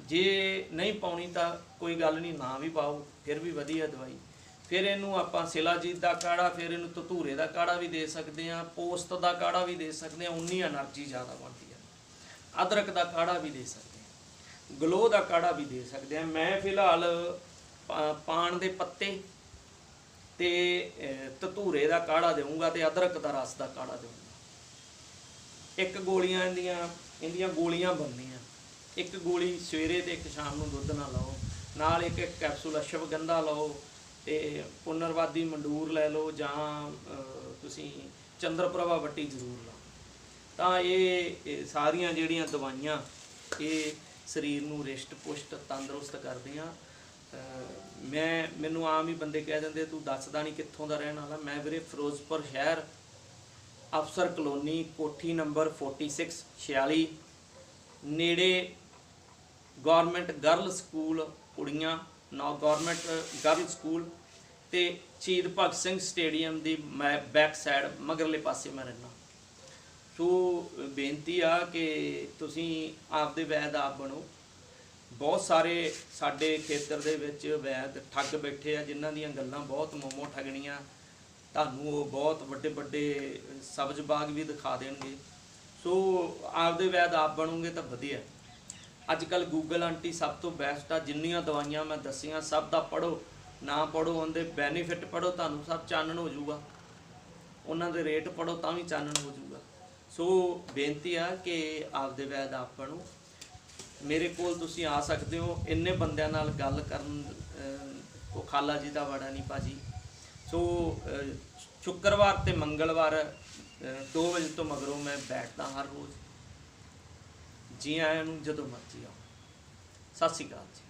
ਜੇ ਨਹੀਂ ਪਾਉਣੀ ਤਾਂ ਕੋਈ ਗੱਲ ਨਹੀਂ, ਨਾ ਵੀ ਪਾਓ, ਫਿਰ ਵੀ ਵਧੀਆ ਦਵਾਈ। ਫਿਰ ਇਹਨੂੰ ਆਪਾਂ ਸਿਲਾਜੀਤ ਦਾ ਕਾੜਾ, ਫਿਰ ਇਹਨੂੰ ਤਤੂਰੇ ਦਾ ਕਾੜਾ ਵੀ ਦੇ ਸਕਦੇ ਆ, ਪੋਸਤ ਦਾ ਕਾੜਾ ਵੀ ਦੇ ਸਕਦੇ ਆ ਉਨੀ એનર્ਜੀ ਜ਼ਿਆਦਾ ਬਣਦੀ ਆ। ਅਦਰਕ ਦਾ ਕਾੜਾ ਵੀ ਦੇ ਸਕਦੇ ਆ, ਗਲੋ ਦਾ ਕਾੜਾ ਵੀ ਦੇ ਸਕਦੇ ਆ। ਮੈਂ ਫਿਲਹਾਲ ਪਾਣ ਦੇ ਪੱਤੇ ਤੇ ਅਹ, ਧਤੂਰੇ ਦਾ ਕਾੜਾ ਦੇਵਾਂਗਾ ਤੇ ਅਦਰਕ ਦਾ ਰਸ ਦਾ ਕਾੜਾ ਦੇਵਾਂਗਾ ਇੱਕ ਗੋਲੀਆਂ ਇਹਦੀਆਂ ਇਹਦੀਆਂ ਗੋਲੀਆਂ ਬਣਨੀਆਂ। ਇੱਕ ਗੋਲੀ ਸਵੇਰੇ ਤੇ ਇੱਕ ਸ਼ਾਮ ਨੂੰ ਦੁੱਧ ਨਾਲ ਲਓ। ਨਾਲ ਇੱਕ ਇੱਕ ਕੈਪਸੂਲ ਅਸ਼ਵਗੰਧਾ ਲਓ ਤੇ ਪੁਨਰਵਾਦੀ ਮੰਡੂਰ ਲੈ ਲਓ ਜਾਂ ਤੁਸੀਂ ਚੰਦਰਪ੍ਰਭਾ ਵੱਟੀ ਜ਼ਰੂਰ ਲਓ। ਤਾਂ ਇਹ ਸਾਰੀਆਂ ਜਿਹੜੀਆਂ ਦਵਾਈਆਂ ਇਹ ਸਰੀਰ ਨੂੰ ਰਿਸ਼ਟ ਪੁਸ਼ਟ ਤੰਦਰੁਸਤ ਕਰਦੀਆਂ ਮੈਂ, ਮੈਨੂੰ ਆਮ ਹੀ ਬੰਦੇ ਕਹਿ ਦਿੰਦੇ ਤੂੰ ਦੱਸਦਾ ਨਹੀਂ ਕਿੱਥੋਂ ਦਾ ਰਹਿਣ ਵਾਲਾ। ਮੈਂ ਵੀਰੇ ਫਿਰੋਜ਼ਪੁਰ ਸ਼ਹਿਰ, ਅਫਸਰ ਕਲੋਨੀ, ਕੋਠੀ ਨੰਬਰ 46 46 ਨੇੜੇ ਗਵਰਨਮੈਂਟ ਗਰਲ ਸਕੂਲ ਕੁੜੀਆਂ ਨਾ ਗਵਰਨਮੈਂਟ ਗਰਲ ਸਕੂਲ ਤੇ ਸ਼ਹੀਦ ਭਗਤ ਸਿੰਘ ਸਟੇਡੀਅਮ ਦੀ ਮੈਂ ਬੈਕ ਸਾਈਡ ਮਗਰਲੇ ਪਾਸੇ ਮੈਂ ਰਹਿਣਾ ਸੋ ਬੇਨਤੀ ਆ ਕਿ ਤੁਸੀਂ ਆਪਦੇ ਵੈਦ ਆਪ ਬਣੋ। ਬਹੁਤ ਸਾਰੇ ਸਾਡੇ ਖੇਤਰ ਦੇ ਵਿੱਚ ਵੈਦ ਠੱਗ ਬੈਠੇ ਆ, ਜਿਨ੍ਹਾਂ ਦੀਆਂ ਗੱਲਾਂ ਬਹੁਤ ਮੋਮੋ ਠਗਣੀਆਂ। ਤੁਹਾਨੂੰ ਉਹ ਬਹੁਤ ਵੱਡੇ ਵੱਡੇ ਸਬਜ਼ ਬਾਗ ਵੀ ਦਿਖਾ ਦੇਣਗੇ। ਸੋ ਆਪਦੇ ਵੈਦ ਆਪ ਬਣੋਗੇ ਤਾਂ ਵਧੀਆ। ਅੱਜ ਕੱਲ ਗੂਗਲ ਆਂਟੀ ਸਭ ਤੋਂ ਬੈਸਟ ਆ, ਜਿੰਨੀਆਂ ਦਵਾਈਆਂ ਮੈਂ ਦੱਸੀਆਂ, ਸਭ ਦਾ ਪੜੋ ਨਾ ਪੜੋ ਉਹਦੇ ਬੈਨੀਫਿਟ ਪੜੋ ਤੁਹਾਨੂੰ ਸਭ ਚਾਨਣ ਹੋ ਜਾਊਗਾ। ਉਹਨਾਂ ਦੇ ਰੇਟ ਪੜੋ ਤਾਂ ਵੀ ਚਾਨਣ ਹੋ ਜਾਊਗਾ। ਸੋ ਬੇਨਤੀ ਆ ਕਿ ਆਪਦੇ ਵੈਦ ਆਪ ਬਣੋ। ਮੇਰੇ ਕੋਲ ਤੁਸੀਂ ਆ ਸਕਦੇ ਹੋ। ਇੰਨੇ ਬੰਦਿਆਂ ਨਾਲ ਗੱਲ ਕਰਨ ਕੋ ਖਾਲਾ ਜੀ ਦਾ ਵੜਾ ਨਹੀਂ ਭਾਜੀ। ਸੋ ਸ਼ੁੱਕਰਵਾਰ ਤੇ ਮੰਗਲਵਾਰ 2 ਵਜੇ ਤੋਂ ਮਗਰੋਂ ਮੈਂ ਬੈਠਦਾ ਹਰ ਰੋਜ਼। ਜੀ ਆਇਆਂ ਨੂੰ ਜਦੋਂ ਮਰਜ਼ੀ ਆਓ। ਸਤਿ ਸ਼੍ਰੀ ਅਕਾਲ ਜੀ।